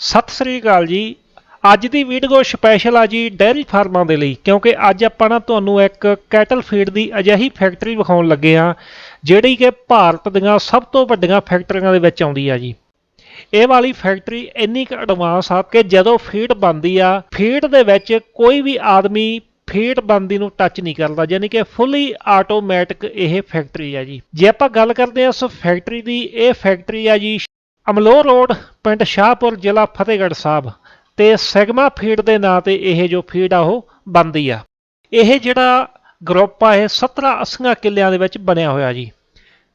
ਸਤਿ ਸ੍ਰੀ ਅਕਾਲ ਜੀ। ਅੱਜ ਦੀ ਵੀਡੀਓ ਸਪੈਸ਼ਲ ਆ ਜੀ ਡੈਰੀ ਫਾਰਮਾਂ ਦੇ ਲਈ, ਕਿਉਂਕਿ ਅੱਜ ਆਪਾਂ ਨਾ ਤੁਹਾਨੂੰ ਇੱਕ ਕੈਟਲ ਫੀਡ ਦੀ ਅਜਿਹੀ ਫੈਕਟਰੀ ਵਿਖਾਉਣ ਲੱਗੇ ਆ ਜਿਹੜੀ ਕਿ ਭਾਰਤ ਦੀਆਂ ਸਭ ਤੋਂ ਵੱਡੀਆਂ ਫੈਕਟਰੀਆਂ ਦੇ ਵਿੱਚ ਆਉਂਦੀ ਆ ਜੀ। ਇਹ ਵਾਲੀ ਫੈਕਟਰੀ ਇੰਨੀ ਕੁ ਐਡਵਾਂਸ ਆ ਕਿ ਜਦੋਂ ਫੀਡ ਬਣਦੀ ਆ ਫੀਡ ਦੇ ਵਿੱਚ ਕੋਈ ਵੀ ਆਦਮੀ ਫੀਡ ਬੰਦੀ ਨੂੰ ਟੱਚ ਨਹੀਂ ਕਰਦਾ, ਯਾਨੀ ਕਿ ਫੁੱਲੀ ਆਟੋਮੈਟਿਕ ਇਹ ਫੈਕਟਰੀ ਆ ਜੀ। ਜੇ ਆਪਾਂ ਗੱਲ ਕਰਦੇ ਆ ਉਸ ਫੈਕਟਰੀ ਦੀ, ਇਹ ਫੈਕਟਰੀ ਆ ਜੀ ਅਮਲੋਹ ਰੋਡ, ਪਿੰਡ ਸ਼ਾਹਪੁਰ, ਜ਼ਿਲ੍ਹਾ ਫਤਿਹਗੜ੍ਹ ਸਾਹਿਬ। ਤੇ ਸਿਗਮਾ ਫੀਡ ਦੇ ਨਾਂ ਤੇ ਇਹ ਜੋ ਫੀਡ ਆ, ਉਹ ਬਣਦੀ ਆ। ਇਹ ਜਿਹੜਾ ਗਰੁੱਪ ਆ, ਇਹ 17 80 ਕਿੱਲਿਆਂ ਦੇ ਵਿੱਚ ਬਣਿਆ ਹੋਇਆ ਜੀ।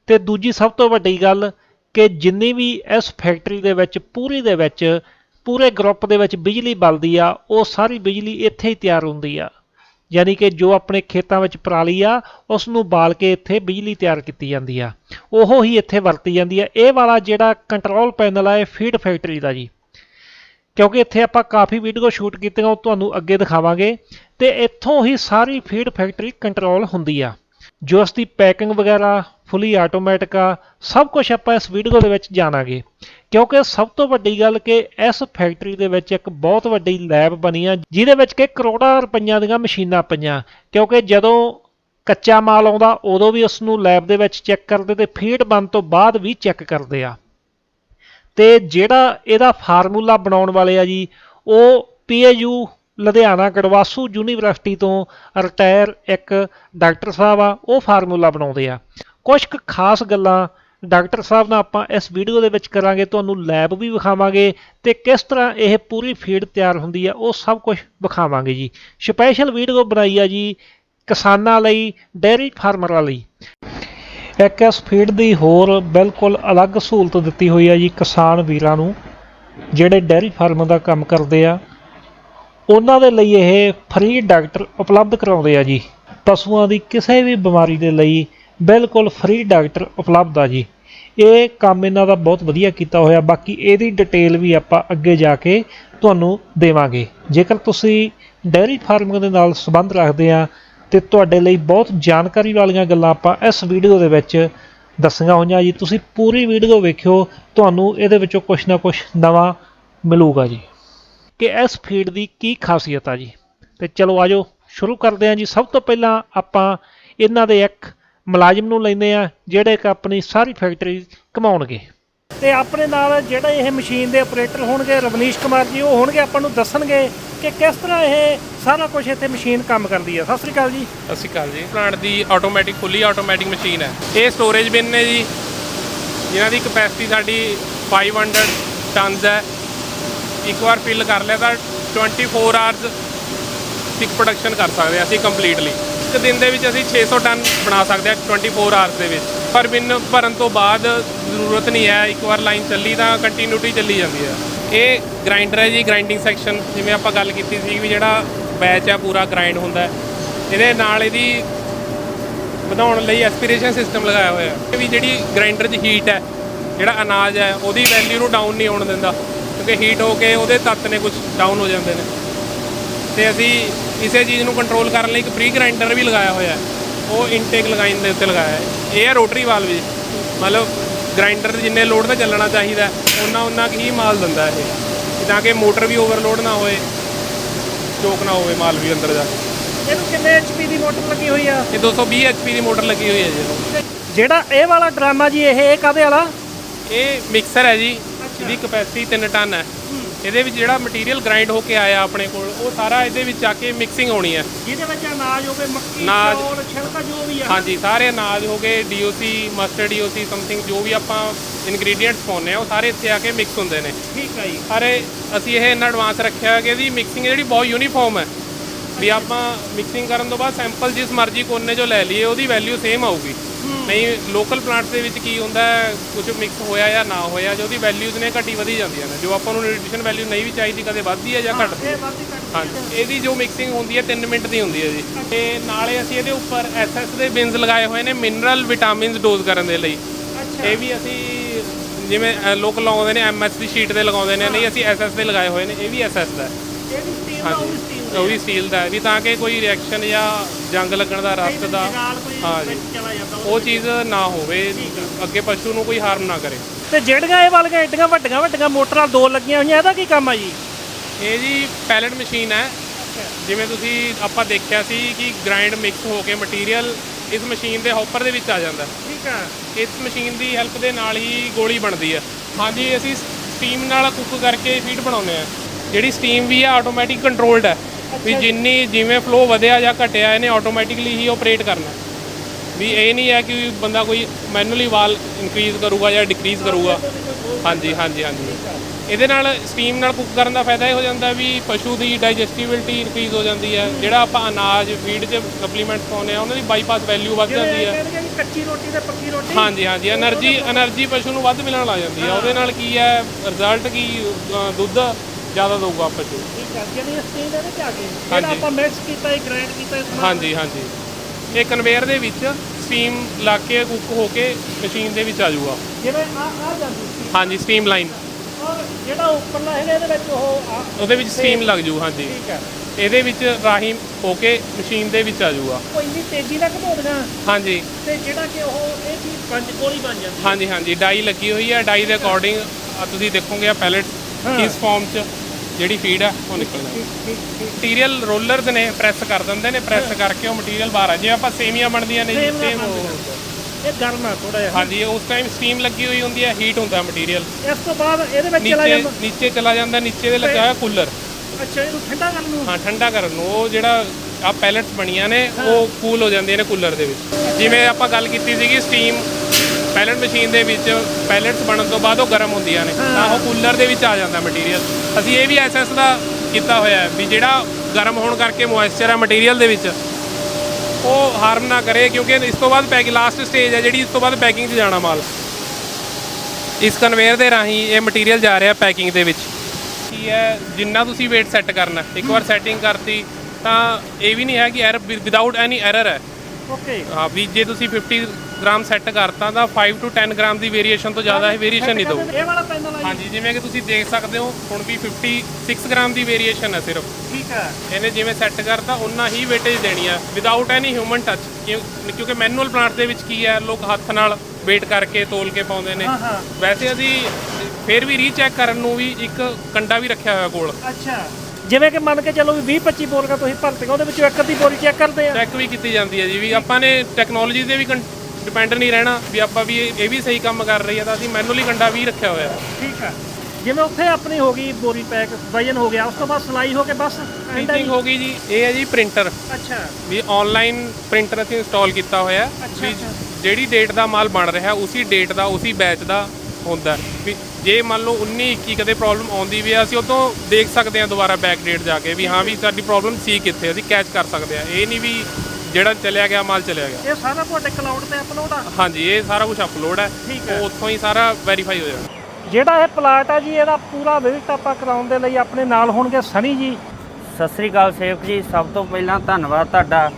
ਤੇ ਦੂਜੀ ਸਭ ਤੋਂ ਵੱਡੀ ਗੱਲ ਕਿ ਜਿੰਨੀ ਵੀ ਇਸ ਫੈਕਟਰੀ ਦੇ ਵਿੱਚ, ਪੂਰੀ ਦੇ ਵਿੱਚ, ਪੂਰੇ ਗਰੁੱਪ ਦੇ ਵਿੱਚ ਬਿਜਲੀ ਬਲਦੀ ਆ, ਉਹ ਸਾਰੀ ਬਿਜਲੀ ਇੱਥੇ ਹੀ ਤਿਆਰ ਹੁੰਦੀ ਆ। ਯਾਨੀ ਕਿ ਜੋ ਆਪਣੇ ਖੇਤਾਂ ਵਿੱਚ ਪਰਾਲੀ ਆ ਉਸ ਨੂੰ ਬਾਲ ਕੇ ਇੱਥੇ ਬਿਜਲੀ ਤਿਆਰ ਕੀਤੀ ਜਾਂਦੀ ਆ। ਉਹ ਹੀ ਇੱਥੇ ਵਰਤੀ ਜਾਂਦੀ ਆ। ਇਹ ਵਾਲਾ ਜਿਹੜਾ ਕੰਟਰੋਲ ਪੈਨਲ ਆ, ਇਹ ਫੀਡ ਫੈਕਟਰੀ ਦਾ ਜੀ। ਕਿਉਂਕਿ ਇੱਥੇ ਆਪਾਂ ਕਾਫੀ ਵੀਡੀਓ ਸ਼ੂਟ ਕੀਤੀਆਂ, ਉਹ ਤੁਹਾਨੂੰ ਅੱਗੇ ਦਿਖਾਵਾਂਗੇ। ਤੇ ਇੱਥੋਂ ਹੀ ਸਾਰੀ ਫੀਡ ਫੈਕਟਰੀ ਕੰਟਰੋਲ ਹੁੰਦੀ ਆ। ਜੋ ਇਸ ਦੀ ਪੈਕਿੰਗ ਵਗੈਰਾ ਫੁੱਲੀ ਆਟੋਮੈਟਿਕ ਆ, ਸਭ ਕੁਝ ਆਪਾਂ ਇਸ ਵੀਡੀਓ ਦੇ ਵਿੱਚ ਜਾਣਾਂਗੇ। ਕਿਉਂਕਿ ਸਭ ਤੋਂ ਵੱਡੀ ਗੱਲ ਕਿ ਇਸ ਫੈਕਟਰੀ ਦੇ ਵਿੱਚ ਇੱਕ ਬਹੁਤ ਵੱਡੀ ਲੈਬ ਬਣੀ ਆ, ਜਿਹਦੇ ਵਿੱਚ ਕਿ ਕਰੋੜਾਂ ਰੁਪਈਆਂ ਦੀਆਂ ਮਸ਼ੀਨਾਂ ਪਈਆਂ। ਕਿਉਂਕਿ ਜਦੋਂ ਕੱਚਾ ਮਾਲ ਆਉਂਦਾ, ਉਦੋਂ ਵੀ ਉਸ ਨੂੰ ਲੈਬ ਦੇ ਵਿੱਚ ਚੈੱਕ ਕਰਦੇ ਤੇ ਫੀਡ ਬਣ ਤੋਂ ਬਾਅਦ ਵੀ ਚੈੱਕ ਕਰਦੇ ਆ। ਤੇ ਜਿਹੜਾ ਇਹਦਾ ਫਾਰਮੂਲਾ ਬਣਾਉਣ ਵਾਲੇ ਆ ਜੀ, ਉਹ ਪੀਏਯੂ ਲੁਧਿਆਣਾ ਗੜਵਾਸੂ ਯੂਨੀਵਰਸਿਟੀ ਤੋਂ ਰਿਟਾਇਰ ਇੱਕ ਡਾਕਟਰ ਸਾਹਿਬ ਆ, ਉਹ ਫਾਰਮੂਲਾ ਬਣਾਉਂਦੇ ਆ। ਕੁਝ ਕੁ ਖਾਸ ਗੱਲਾਂ ਡਾਕਟਰ ਸਾਹਿਬ ਨਾਲ ਆਪਾਂ ਇਸ ਵੀਡੀਓ ਦੇ ਵਿੱਚ ਕਰਾਂਗੇ, ਤੁਹਾਨੂੰ ਲੈਬ ਵੀ ਵਿਖਾਵਾਂਗੇ ਤੇ ਕਿਸ ਤਰ੍ਹਾਂ ਇਹ ਪੂਰੀ ਫੀਡ ਤਿਆਰ ਹੁੰਦੀ ਆ, ਉਹ ਸਭ ਕੁਝ ਵਿਖਾਵਾਂਗੇ ਜੀ। ਸਪੈਸ਼ਲ ਵੀਡੀਓ ਬਣਾਈ ਆ ਜੀ ਕਿਸਾਨਾਂ ਲਈ, ਡੇਅਰੀ ਫਾਰਮਰਾਂ ਲਈ। ਇੱਕ ਇਸ ਫੀਡ ਦੀ ਹੋਰ ਬਿਲਕੁਲ ਅਲੱਗ ਸਹੂਲਤ ਦਿੱਤੀ ਹੋਈ ਆ ਜੀ ਕਿਸਾਨ ਵੀਰਾਂ ਨੂੰ, ਜਿਹੜੇ ਡੇਅਰੀ ਫਾਰਮ ਦਾ ਕੰਮ ਕਰਦੇ ਆ। ਉਹਨਾਂ ਦੇ ਲਈ ਇਹ ਫ੍ਰੀ ਡਾਕਟਰ ਉਪਲਬਧ ਕਰਾਉਂਦੇ ਆ ਜੀ। ਪਸ਼ੂਆਂ ਦੀ ਕਿਸੇ ਵੀ ਬਿਮਾਰੀ ਦੇ ਲਈ ਬਿਲਕੁਲ ਫ੍ਰੀ ਡਾਕਟਰ ਉਪਲਬਧ ਆ ਜੀ। ਇਹ ਕੰਮ ਇਹਨਾਂ ਦਾ ਬਹੁਤ ਵਧੀਆ ਕੀਤਾ ਹੋਇਆ। ਬਾਕੀ ਇਹਦੀ ਡਿਟੇਲ ਵੀ ਆਪਾਂ ਅੱਗੇ ਜਾ ਕੇ ਤੁਹਾਨੂੰ ਦੇਵਾਂਗੇ। ਜੇਕਰ ਤੁਸੀਂ ਡੈਰੀ ਫਾਰਮਿੰਗ ਦੇ ਨਾਲ ਸੰਬੰਧ ਰੱਖਦੇ ਆ ਤੇ ਤੁਹਾਡੇ ਲਈ ਬਹੁਤ ਜਾਣਕਾਰੀ ਵਾਲੀਆਂ ਗੱਲਾਂ ਆਪਾਂ ਇਸ ਵੀਡੀਓ ਦੇ ਵਿੱਚ ਦੱਸੀਆਂ ਹੋਈਆਂ ਜੀ, ਤੁਸੀਂ ਪੂਰੀ ਵੀਡੀਓ ਵੇਖਿਓ, ਤੁਹਾਨੂੰ ਇਹਦੇ ਵਿੱਚੋਂ ਕੁਝ ਨਾ ਕੁਝ ਨਵਾਂ ਮਿਲੂਗਾ ਜੀ। ਕਿ ਇਸ ਫੀਡ ਦੀ ਕੀ ਖਾਸੀਅਤ ਆ ਜੀ? ਤੇ ਚਲੋ ਆਜੋ, ਸ਼ੁਰੂ ਕਰਦੇ ਹਾਂ ਜੀ। ਸਭ ਤੋਂ ਪਹਿਲਾਂ ਆਪਾਂ ਇਹਨਾਂ ਦੇ ਇੱਕ ਮੁਲਾਜ਼ਮ ਨੂੰ ਲੈਂਦੇ ਆ ਜਿਹੜੇ ਕਿ ਆਪਣੀ ਸਾਰੀ ਫੈਕਟਰੀ ਕਮਾਉਣਗੇ ਤੇ ਆਪਣੇ ਨਾਲ ਜਿਹੜੇ ਇਹ ਮਸ਼ੀਨ ਦੇ ਆਪਰੇਟਰ ਹੋਣਗੇ, ਰਵਨੀਸ਼ ਕੁਮਾਰ ਜੀ, ਉਹ ਹੋਣਗੇ, ਆਪਾਂ ਨੂੰ ਦੱਸਣਗੇ ਕਿ ਕਿਸ ਤਰ੍ਹਾਂ ਇਹ ਸਾਰਾ ਕੁਝ ਇੱਥੇ ਮਸ਼ੀਨ ਕੰਮ ਕਰਦੀ ਹੈ ਸਤਿ ਸ੍ਰੀ ਅਕਾਲ ਜੀ। ਸਤਿ ਸ਼੍ਰੀ ਅਕਾਲ ਜੀ। ਪਲਾਂਟ ਦੀ ਆਟੋਮੈਟਿਕ ਫੁੱਲੀ ਆਟੋਮੈਟਿਕ ਮਸ਼ੀਨ ਹੈ। ਇਹ ਸਟੋਰੇਜ ਬਿਨ ਨੇ ਜੀ। ਇਹਨਾਂ ਦੀ ਕਪੈਸਿਟੀ ਸਾਡੀ 500 ਟਨਸ ਹੈ। ਇੱਕ ਵਾਰ ਫਿਲ ਕਰ ਲਿਆ ਤਾਂ 24 ਆਵਰਸ ਪਿਕ ਪ੍ਰੋਡਕਸ਼ਨ ਕਰ ਸਕਦੇ ਹਾਂ ਅਸੀਂ ਕੰਪਲੀਟਲੀ ਇੱਕ ਦਿਨ ਦੇ ਵਿੱਚ ਅਸੀਂ 600 ਟਨ ਬਣਾ ਸਕਦੇ ਹਾਂ 24 ਆਵਰਸ ਦੇ ਵਿੱਚ। ਪਰ ਬਿਨ ਭਰਨ ਤੋਂ ਬਾਅਦ ਜ਼ਰੂਰਤ ਨਹੀਂ ਹੈ, ਇੱਕ ਵਾਰ ਲਾਈਨ ਚੱਲੀ ਤਾਂ ਕੰਟੀਨਿਊਟੀ ਚੱਲੀ ਜਾਂਦੀ ਹੈ। ਇਹ ਗ੍ਰਾਈਂਡਰ ਹੈ ਜੀ ਗ੍ਰਾਈਂਡਿੰਗ ਸੈਕਸ਼ਨ ਜਿਵੇਂ ਆਪਾਂ ਗੱਲ ਕੀਤੀ ਸੀ ਵੀ ਜਿਹੜਾ ਬੈਚ ਹੈ ਪੂਰਾ ਗ੍ਰਾਈਂਡ ਹੁੰਦਾ ਇਹਦੇ ਨਾਲ ਇਹਦੀ ਵਧਾਉਣ ਲਈ ਐਸਪੀਰੇਸ਼ਨ ਸਿਸਟਮ ਲਗਾਇਆ ਹੋਇਆ ਹੈ। ਵੀ ਜਿਹੜੀ ਗ੍ਰਾਈਂਡਰ 'ਚ ਹੀਟ ਹੈ, ਜਿਹੜਾ ਅਨਾਜ ਹੈ, ਉਹਦੀ ਵੈਲਿਊ ਨੂੰ ਡਾਊਨ ਨਹੀਂ ਹੋਣ ਦਿੰਦਾ। ਕਿਉਂਕਿ ਹੀਟ ਹੋ ਕੇ ਉਹਦੇ ਤੱਤ ਨੇ ਕੁਝ ਡਾਊਨ ਹੋ ਜਾਂਦੇ ਨੇ। ਤੇ ਅਸੀਂ ਇਸੇ ਚੀਜ਼ ਨੂੰ ਕੰਟਰੋਲ ਕਰਨ ਲਈ ਇੱਕ ਪ੍ਰੀ ਗ੍ਰਾਈਂਡਰ ਵੀ ਲਗਾਇਆ ਹੋਇਆ ਹੈ। ਉਹ ਇਨਟੇਕ ਲਗਾਈਨ ਦੇ ਉੱਤੇ ਲਗਾਇਆ ਹੈ। ਇਹ ਹੈ ਰੋਟਰੀ ਵਾਲਵ ਜੀ। ਮਤਲਬ ਗ੍ਰਾਈਂਡਰ ਜਿੰਨੇ ਲੋਡ ਤੇ ਚੱਲਣਾ ਚਾਹੀਦਾ ਉਹਨਾਂ ਉਹਨਾਂ ਹੀ ਮਾਲ ਦਿੰਦਾ ਇਹ। ਕਿ ਤਾਂ ਕਿ ਮੋਟਰ ਵੀ ਓਵਰਲੋਡ ਨਾ ਹੋਏ ਚੋਕ ਨਾ ਹੋਵੇ ਮਾਲ ਵੀ ਅੰਦਰ ਜਾ ਕੇ। ਇਹਨੂੰ ਕਿੰਨੇ ਐਚਪੀ ਦੀ ਮੋਟਰ ਲੱਗੀ ਹੋਈ ਆ? ਇਹ 220 ਐਚਪੀ ਦੀ ਮੋਟਰ ਲੱਗੀ ਹੋਈ ਹੈ ਜੀ ਜਿਹੜਾ ਇਹ ਵਾਲਾ ਡਰਾਮਾ ਜੀ ਇਹ ਇਹ ਕਾਦੇ ਵਾਲਾ? ਇਹ ਮਿਕਸਰ ਹੈ ਜੀ। ਇਹਦੀ ਕਪੈਸਿਟੀ 3 ਟਨ ਹੈ। ਇਹਦੇ ਵਿੱਚ ਜਿਹੜਾ ਮਟੀਰੀਅਲ ਗ੍ਰਾਈਂਡ ਹੋ ਕੇ ਆਇਆ ਆਪਣੇ ਕੋਲ ਉਹ ਸਾਰਾ ਇਹਦੇ ਵਿੱਚ ਆ ਕੇ ਮਿਕਸਿੰਗ ਹੋਣੀ ਹੈ। ਜਿਹਦੇ ਵਿੱਚ ਅਨਾਜ ਹੋਵੇ ਮੱਕੀ ਅਨਾਜ। ਚੌਲ ਛਿਲਕਾ ਜੋ ਵੀ ਆ। ਹਾਂਜੀ ਸਾਰੇ ਅਨਾਜ ਹੋ ਗਏ ਡੀਓਸੀ ਮਸਟਰਡ ਡੀਓਸੀ ਸਮਥਿੰਗ ਜੋ ਵੀ ਆਪਾਂ ਇਨਗਰੀਡੀਅੰਟਸ ਪਾਉਂਦੇ ਆ ਉਹ ਸਾਰੇ ਇੱਥੇ ਆ ਕੇ ਮਿਕਸ ਹੁੰਦੇ ਨੇ। ਠੀਕ ਆ ਜੀ। ਸਾਰੇ ਅਸੀਂ ਇਹ ਇੰਨਾ ਐਡਵਾਂਸ ਰੱਖਿਆ ਕਿ ਇਹਦੀ ਮਿਕਸਿੰਗ ਜਿਹੜੀ ਬਹੁਤ ਯੂਨੀਫਾਰਮ ਹੈ। ਵੀ ਆਪਾਂ ਮਿਕਸਿੰਗ ਕਰਨ ਤੋਂ ਬਾਅਦ ਸੈਂਪਲ ਜਿਸ ਮਰਜ਼ੀ ਕੋਨੇ ਚੋਂ ਲੈ ਲਈਏ ਉਹਦੀ ਵੈਲਿਊ ਸੇਮ ਆਊਗੀ। ਨਹੀਂ ਲੋਕਲ ਪਲਾਂਟਸ ਦੇ ਵਿੱਚ ਕੀ ਹੁੰਦਾ ਕੁਝ ਮਿਕਸ ਹੋਇਆ ਜਾਂ ਨਾ ਹੋਇਆ ਜੋ ਉਹਦੀ ਵੈਲਿਊਜ਼ ਨੇ ਘਟੀ ਵਧੀ ਜਾਂਦੀਆਂ ਨੇ ਜੋ ਆਪਾਂ ਨੂੰ ਨਿਊਟ੍ਰੀਸ਼ਨ ਵੈਲਿਊ ਨਹੀਂ ਵੀ ਚਾਹੀਦੀ ਕਦੇ ਵੱਧਦੀ ਹੈ ਜਾਂ ਘਟਦੀ ਹੈ। ਹਾਂਜੀ ਇਹਦੀ ਜੋ ਮਿਕਸਿੰਗ ਹੁੰਦੀ ਹੈ 3 ਮਿੰਟ ਦੀ ਹੁੰਦੀ ਹੈ ਜੀ। ਤੇ ਨਾਲੇ ਅਸੀਂ ਇਹਦੇ ਉੱਪਰ ਐਸਐਸ ਦੇ ਬਿਨਸ ਲਗਾਏ ਹੋਏ ਨੇ ਮਿਨਰਲ ਵਿਟਾਮਿਨਸ ਡੋਜ਼ ਕਰਨ ਦੇ ਲਈ। ਇਹ ਵੀ ਅਸੀਂ ਜਿਵੇਂ ਲੋਕ ਲਾਉਂਦੇ ਨੇ ਐਮਐਸ ਦੀ ਸ਼ੀਟ ਤੇ ਲਗਾਉਂਦੇ ਨੇ ਨਹੀਂ ਅਸੀਂ ਐਸਐਸ ਦੇ ਲਗਾਏ ਹੋਏ ਨੇ ਇਹ ਵੀ ਐਸਐਸ ਦਾ ਹੈ। ਇਹ ਵੀ ਸਟੀਲ ਦਾ ਉਹ ਉਹ ਵੀ ਸਟੀਲ ਦਾ ਹੈ। ਵੀ ਤਾਂ ਕਿ ਕੋਈ ਰਿਐਕਸ਼ਨ ਜਾਂ ਜੰਗ ਲੱਗਣ ਦਾ ਰਸਤ ਦਾ ਹਾਂ ਜੀ। ਉਹ ਚੀਜ਼ ਨਾ ਹੋਵੇ ਅੱਗੇ ਪਸ਼ੂ ਨੂੰ ਕੋਈ ਹਾਰਮ ਨਾ ਕਰੇ। ਤੇ ਜਿਹੜੀਆਂ ਇਹ ਵਾਲੀਆਂ ਏਡੀਆਂ ਵੱਡੀਆਂ ਵੱਡੀਆਂ ਮੋਟਰਾਂ ਦੋ ਲੱਗੀਆਂ ਹੋਈਆਂ ਇਹਦਾ ਕੀ ਕੰਮ ਆ ਜੀ? ਇਹ ਜੀ ਪੈਲਟ ਮਸ਼ੀਨ ਹੈ। ਜਿਵੇਂ ਤੁਸੀਂ ਆਪਾਂ ਦੇਖਿਆ ਸੀ ਕਿ ਗ੍ਰਾਈਂਡ ਮਿਕਸ ਹੋ ਕੇ ਮਟੀਰੀਅਲ ਇਸ ਮਸ਼ੀਨ ਦੇ ਹੌਪਰ ਦੇ ਵਿੱਚ ਆ ਜਾਂਦਾ ਹੈ। ਠੀਕ ਆ। ਇਸ ਮਸ਼ੀਨ ਦੀ ਹੈਲਪ ਦੇ ਨਾਲ ਹੀ ਗੋਲੀ ਬਣਦੀ ਹੈ। ਹਾਂਜੀ ਅਸੀਂ ਸਟੀਮ ਨਾਲ ਕੁੱਕ ਕਰਕੇ ਫੀਡ ਬਣਾਉਂਦੇ ਆ ਜਿਹੜੀ ਸਟੀਮ ਵੀ ਹੈ ਆਟੋਮੈਟਿਕ ਕੰਟਰੋਲਡ ਹੈ। ਵੀ ਜਿੰਨੀ ਜਿਵੇਂ ਫਲੋ ਵਧਿਆ ਜਾਂ ਘਟਿਆ ਇਹਨੇ ਆਟੋਮੈਟਿਕਲੀ ਹੀ ਆਪਰੇਟ ਕਰਨਾ। ਵੀ ਇਹ ਨਹੀਂ ਹੈ ਕਿ ਬੰਦਾ ਕੋਈ ਮੈਨੂਅਲੀ ਵਾਲ ਇਨਕਰੀਜ਼ ਕਰੂਗਾ ਜਾਂ ਡਿਕਰੀਜ਼ ਕਰੂਗਾ। ਹਾਂਜੀ ਹਾਂਜੀ ਹਾਂਜੀ। ਇਹਦੇ ਨਾਲ ਸਟੀਮ ਨਾਲ ਕੁੱਕ ਕਰਨ ਦਾ ਫਾਇਦਾ ਇਹ ਹੋ ਜਾਂਦਾ ਵੀ ਪਸ਼ੂ ਦੀ ਡਾਈਜੈਸਟੀਬਿਲਿਟੀ ਇਨਕਰੀਜ਼ ਹੋ ਜਾਂਦੀ ਹੈ। ਜਿਹੜਾ ਆਪਾਂ ਅਨਾਜ ਫੀਡ 'ਚ ਸਪਲੀਮੈਂਟਸ ਪਾਉਂਦੇ ਆ ਉਹਨਾਂ ਦੀ ਬਾਈਪਾਸ ਵੈਲਿਊ ਵੱਧ ਜਾਂਦੀ ਹੈ। ਹਾਂਜੀ ਹਾਂਜੀ એનર્ਜੀ એનર્ਜੀ ਪਸ਼ੂ ਨੂੰ ਵੱਧ ਮਿਲਣ ਲੱਗ ਜਾਂਦੀ ਹੈ। ਉਹਦੇ ਨਾਲ ਕੀ ਹੈ? ਰਿਜ਼ਲਟ ਕੀ ਦੁੱਧ ਜ਼ਿਆਦਾ ਦਊਗਾ ਪਸ਼ੂ ਠੀਕ ਆ ਜਿਹੜੀ ਸਟੀਮ ਦੇ ਵਿੱਚ ਆ ਗਈ ਜਿਹੜਾ ਹਾਂਜੀ। ਆਪਾਂ ਮਿਕਸ ਕੀਤਾ ਇਹ ਗ੍ਰਾਈਂਡ ਕੀਤਾ ਇਸ ਹਾਂਜੀ ਹਾਂਜੀ। ਇਹ ਕਨਵੇਅਰ ਦੇ ਵਿੱਚ ਸਟੀਮ ਲਾ ਕੇ ਕੁੱਕ ਹੋ ਕੇ ਮਸ਼ੀਨ ਦੇ ਵਿੱਚ ਆ ਜਾਊਗਾ। ਜਿਵੇਂ ਆ ਆ ਜਾਂਦੀ ਸੀ। ਹਾਂਜੀ ਸਟੀਮ ਲਾਈਨ ਔਰ ਜਿਹੜਾ ਉੱਪਰਲਾ ਹੈਗਾ ਇਹਦੇ ਵਿੱਚ ਉਹ ਆ ਉਹਦੇ ਵਿੱਚ ਸਟੀਮ ਲੱਗ ਜੂ ਹਾਂਜੀ। ਠੀਕ ਆ। ਇਹਦੇ ਵਿੱਚ ਰਾਹੀਂ ਹੋ ਕੇ ਮਸ਼ੀਨ ਦੇ ਵਿੱਚ ਆ ਜਾਊਗਾ। ਉਹ ਇੰਨੀ ਤੇਜ਼ੀ ਨਾਲ ਘਟੋਦੀਆਂ ਹਾਂਜੀ। ਤੇ ਜਿਹੜਾ ਕਿ ਉਹ ਇਹ ਚੀਜ਼ ਪੰਜ ਗੋਲੀ ਬਣ ਜਾਂਦੀ ਹਾਂਜੀ ਹਾਂਜੀ। ਡਾਈ ਲੱਗੀ ਹੋਈ ਹੈ। ਡਾਈ ਦੇ ਅਕੋਰਡਿੰਗ ਤੁਸੀਂ ਦੇਖੋਗੇ ਆ ਪੈਲਟ ਹਾਂ। ਇਸ ਫਾਰਮ 'ਚ ਜਿਹੜੀ ਫੀਡ ਹੈ ਉਹ ਠੀਕ ਠੀਕ ਮਟੀਰੀਅਲ ਰੋਲਰਸ ਨੇ ਪ੍ਰੈਸ ਕਰ ਦਿੰਦੇ ਨੇ ਪ੍ਰੈਸ ਕਰਕੇ ਉਹ ਮਟੀਰੀਅਲ ਬਾਹਰ ਆ। ਜਿਵੇਂ ਆਪਾਂ ਸੇਮੀਆਂ ਬਣਦੀਆਂ ਨੇ ਜੀ ਸੇਮ ਇਹ ਗਰਮ ਆ ਥੋੜਾ ਜਿਹਾ। ਹਾਂਜੀ ਉਸ ਟਾਈਮ ਸਟੀਮ ਲੱਗੀ ਹੋਈ ਹੁੰਦੀ ਹੈ ਹੀਟ ਹੁੰਦਾ ਮਟੀਰੀਅਲ ਇਸ ਤੋਂ ਬਾਅਦ ਇਹਦੇ ਵਿੱਚ ਚਲਾ ਜਾਂਦਾ। ਨੀਚੇ ਚਲਾ ਜਾਂਦਾ ਨੀਚੇ ਦੇ ਲੱਗਾ ਹੋਇਆ ਕੂਲਰ ਅੱਛਾ ਇਹਨੂੰ ਠੰਡਾ ਕਰਨ ਨੂੰ? ਹਾਂ ਠੰਡਾ ਕਰਨ ਨੂੰ। ਉਹ ਜਿਹੜਾ ਆ ਪੈਲਟਸ ਬਣੀਆਂ ਨੇ ਉਹ ਕੂਲ ਹੋ ਜਾਂਦੀਆਂ ਨੇ ਕੂਲਰ ਦੇ ਵਿੱਚ। ਜਿਵੇਂ ਆਪਾਂ ਗੱਲ ਕੀਤੀ ਸੀਗੀ ਸਟੀਮ ਪੈਲਟ ਮਸ਼ੀਨ ਦੇ ਵਿੱਚ ਪੈਲਟਸ ਬਣਨ ਤੋਂ ਬਾਅਦ ਉਹ ਗਰਮ ਹੁੰਦੀਆਂ ਨੇ। ਤਾਂ ਉਹ ਕੂਲਰ ਦੇ ਵਿੱਚ ਆ ਜਾਂਦਾ ਮਟੀਰੀਅਲ ਅਸੀਂ ਇਹ ਵੀ ਐਸਐਸ ਦਾ ਕੀਤਾ ਹੋਇਆ ਹੈ ਵੀ ਜਿਹੜਾ ਗਰਮ ਹੋਣ ਕਰਕੇ ਮੋਇਸਚਰ ਹੈ ਮਟੀਰੀਅਲ ਦੇ ਵਿੱਚ ਉਹ ਹਾਰਮ ਨਾ ਕਰੇ ਕਿਉਂਕਿ ਇਸ ਤੋਂ ਬਾਅਦ ਪੈਕਿੰਗ ਲਾਸਟ ਸਟੇਜ ਹੈ ਜਿਹੜੀ ਇਸ ਤੋਂ ਬਾਅਦ ਪੈਕਿੰਗ 'ਚ ਜਾਣਾ ਮਾਲ। ਇਸ ਕਨਵੇਅਰ ਦੇ ਰਾਹੀਂ ਇਹ ਮਟੀਰੀਅਲ ਜਾ ਰਿਹਾ ਪੈਕਿੰਗ ਦੇ ਵਿੱਚ। ਕੀ ਹੈ ਜਿੰਨਾ ਤੁਸੀਂ weight ਸੈੱਟ ਕਰਨਾ ਇੱਕ ਵਾਰ ਸੈਟਿੰਗ ਕਰਤੀ ਤਾਂ ਇਹ ਵੀ ਨਹੀਂ ਹੈ ਕਿ ਐਰਰ ਵਿਦਆਊਟ ਐਨੀ ਐਰਰ ਹੈ। ਓਕੇ ਹਾਂ ਵੀ ਜੇ ਤੁਸੀਂ 50 ਗ੍ਰਾਮ ਸੈੱਟ ਕਰਤਾ ਤਾਂ 5 ਤੋਂ 10 ਗ੍ਰਾਮ ਦੀ ਵੇਰੀਏਸ਼ਨ ਤੋਂ ਜ਼ਿਆਦਾ ਇਹ ਵੇਰੀਏਸ਼ਨ ਨਹੀਂ ਦਊ। ਇਹ ਵਾਲਾ ਪੈਨਲ ਆ ਜੀ। ਹਾਂਜੀ ਜਿਵੇਂ ਕਿ ਤੁਸੀਂ ਦੇਖ ਸਕਦੇ ਹੋ ਹੁਣ ਵੀ 56 ਗ੍ਰਾਮ ਦੀ ਵੇਰੀਏਸ਼ਨ ਹੈ ਸਿਰਫ। ਠੀਕ ਆ ਇਹਨੇ ਜਿਵੇਂ ਸੈੱਟ ਕਰਤਾ ਉਨਾ ਹੀ ਵੇਟੇਜ ਦੇਣੀ ਆ ਵਿਦਆਊਟ ਐਨੀ ਹਿਊਮਨ ਟੱਚ ਕਿਉਂਕਿ ਮੈਨੂਅਲ ਪਲਾਂਟ ਦੇ ਵਿੱਚ ਕੀ ਹੈ ਲੋਕ ਹੱਥ ਨਾਲ ਵੇਟ ਕਰਕੇ ਤੋਲ ਕੇ ਪਾਉਂਦੇ ਨੇ। ਹਾਂ ਹਾਂ। ਵੈਸੇ ਅਸੀਂ ਫਿਰ ਵੀ ਰੀਚੈਕ ਕਰਨ ਨੂੰ ਵੀ ਇੱਕ ਕੰਡਾ ਵੀ ਰੱਖਿਆ ਹੋਇਆ ਕੋਲ। ਅੱਛਾ। ਜਿਵੇਂ ਕਿ ਮੰਨ ਕੇ ਚੱਲੋ ਵੀ 20 25 ਬੋਰੀਆਂ ਤੁਸੀਂ ਭਰਤੀਆਂ ਉਹਦੇ ਵਿੱਚੋਂ ਇੱਕ ਅੱਧੀ ਬੋਰੀ ਚੈੱਕ ਕਰਦੇ ਆ। ਚੈੱਕ ਵੀ ਕੀਤੀ ਜਾਂਦੀ ਹੈ ਜੀ ਵੀ ਆਪਾਂ ਨੇ ਟੈਕਨੋਲੋਜੀ ਤੇ ਵੀ ਡਿਪੈਂਡ ਨਹੀਂ ਰਹਿਣਾ ਵੀ ਆਪਾਂ ਵੀ ਇਹ ਇਹ ਵੀ ਸਹੀ ਕੰਮ ਕਰ ਰਹੀ ਹੈ ਤਾਂ ਅਸੀਂ ਮੈਨੂਅਲੀ ਕੰਡਾ ਵੀ ਰੱਖਿਆ ਹੋਇਆ ਠੀਕ ਆ ਜਿਵੇਂ ਉੱਥੇ ਆਪਣੀ ਹੋ ਗਈ ਬੋਰੀ ਪੈਕ ਵਜਨ ਹੋ ਗਿਆ ਉਸ ਤੋਂ ਬਾਅਦ ਸਲਾਈ ਹੋ ਕੇ ਬਸ ਪ੍ਰਿੰਟਿੰਗ ਹੋ ਗਈ ਜੀ ਇਹ ਹੈ ਜੀ ਪ੍ਰਿੰਟਰ ਅੱਛਾ ਵੀ ਆਨਲਾਈਨ ਪ੍ਰਿੰਟਰ ਅਸੀਂ ਇੰਸਟਾਲ ਕੀਤਾ ਹੋਇਆ ਹੈ। ਅੱਛਾ, ਵੀ ਅੱਛਾ। ਜਿਹੜੀ ਡੇਟ ਦਾ ਮਾਲ ਬਣ ਰਿਹਾ ਉਸੇ ਡੇਟ ਦਾ ਉਸੇ ਬੈਚ ਦਾ ਹੁੰਦਾ ਹੈ। ਵੀ ਜੇ ਮੰਨ ਲਓ 19 21 ਕਦੇ ਪ੍ਰੋਬਲਮ ਆਉਂਦੀ ਵੀ ਆ ਅਸੀਂ ਉਦੋਂ ਦੇਖ ਸਕਦੇ ਹਾਂ ਦੁਬਾਰਾ ਬੈਕ ਡੇਟ ਜਾ ਕੇ ਵੀ ਹਾਂ ਵੀ ਸਾਡੀ ਪ੍ਰੋਬਲਮ ਸੀ ਕਿੱਥੇ ਅਸੀਂ ਕੈਚ ਕਰ ਸਕਦੇ ਹਾਂ ਇਹ ਨਹੀਂ ਵੀ ਜਿਹੜਾ ਚਲਿਆ ਗਿਆ ਮਾਲ ਚਲਿਆ ਗਿਆ। ਇਹ ਸਾਰਾ ਤੁਹਾਡੇ ਕਲਾਉਡ ਤੇ ਅਪਲੋਡ ਆ? ਹਾਂਜੀ ਇਹ ਸਾਰਾ ਕੁਝ ਅਪਲੋਡ ਹੈ। ਠੀਕ ਹੈ। ਉਹ ਉੱਥੋਂ ਹੀ ਸਾਰਾ ਵੈਰੀਫਾਈ ਹੋ ਜਾਣਾ। ਜਿਹੜਾ ਇਹ ਪਲਾਟ ਆ ਜੀ ਇਹਦਾ ਪੂਰਾ ਵਿਜ਼ਿਟ ਆਪਾਂ ਕਰਾਉਣ ਦੇ ਲਈ ਆਪਣੇ ਨਾਲ ਹੋਣਗੇ ਸਨੀ ਜੀ। ਸਤਿ ਸ੍ਰੀ ਅਕਾਲ ਸੇਵਕ ਜੀ ਸਭ ਤੋਂ ਪਹਿਲਾਂ ਧੰਨਵਾਦ ਤੁਹਾਡਾ।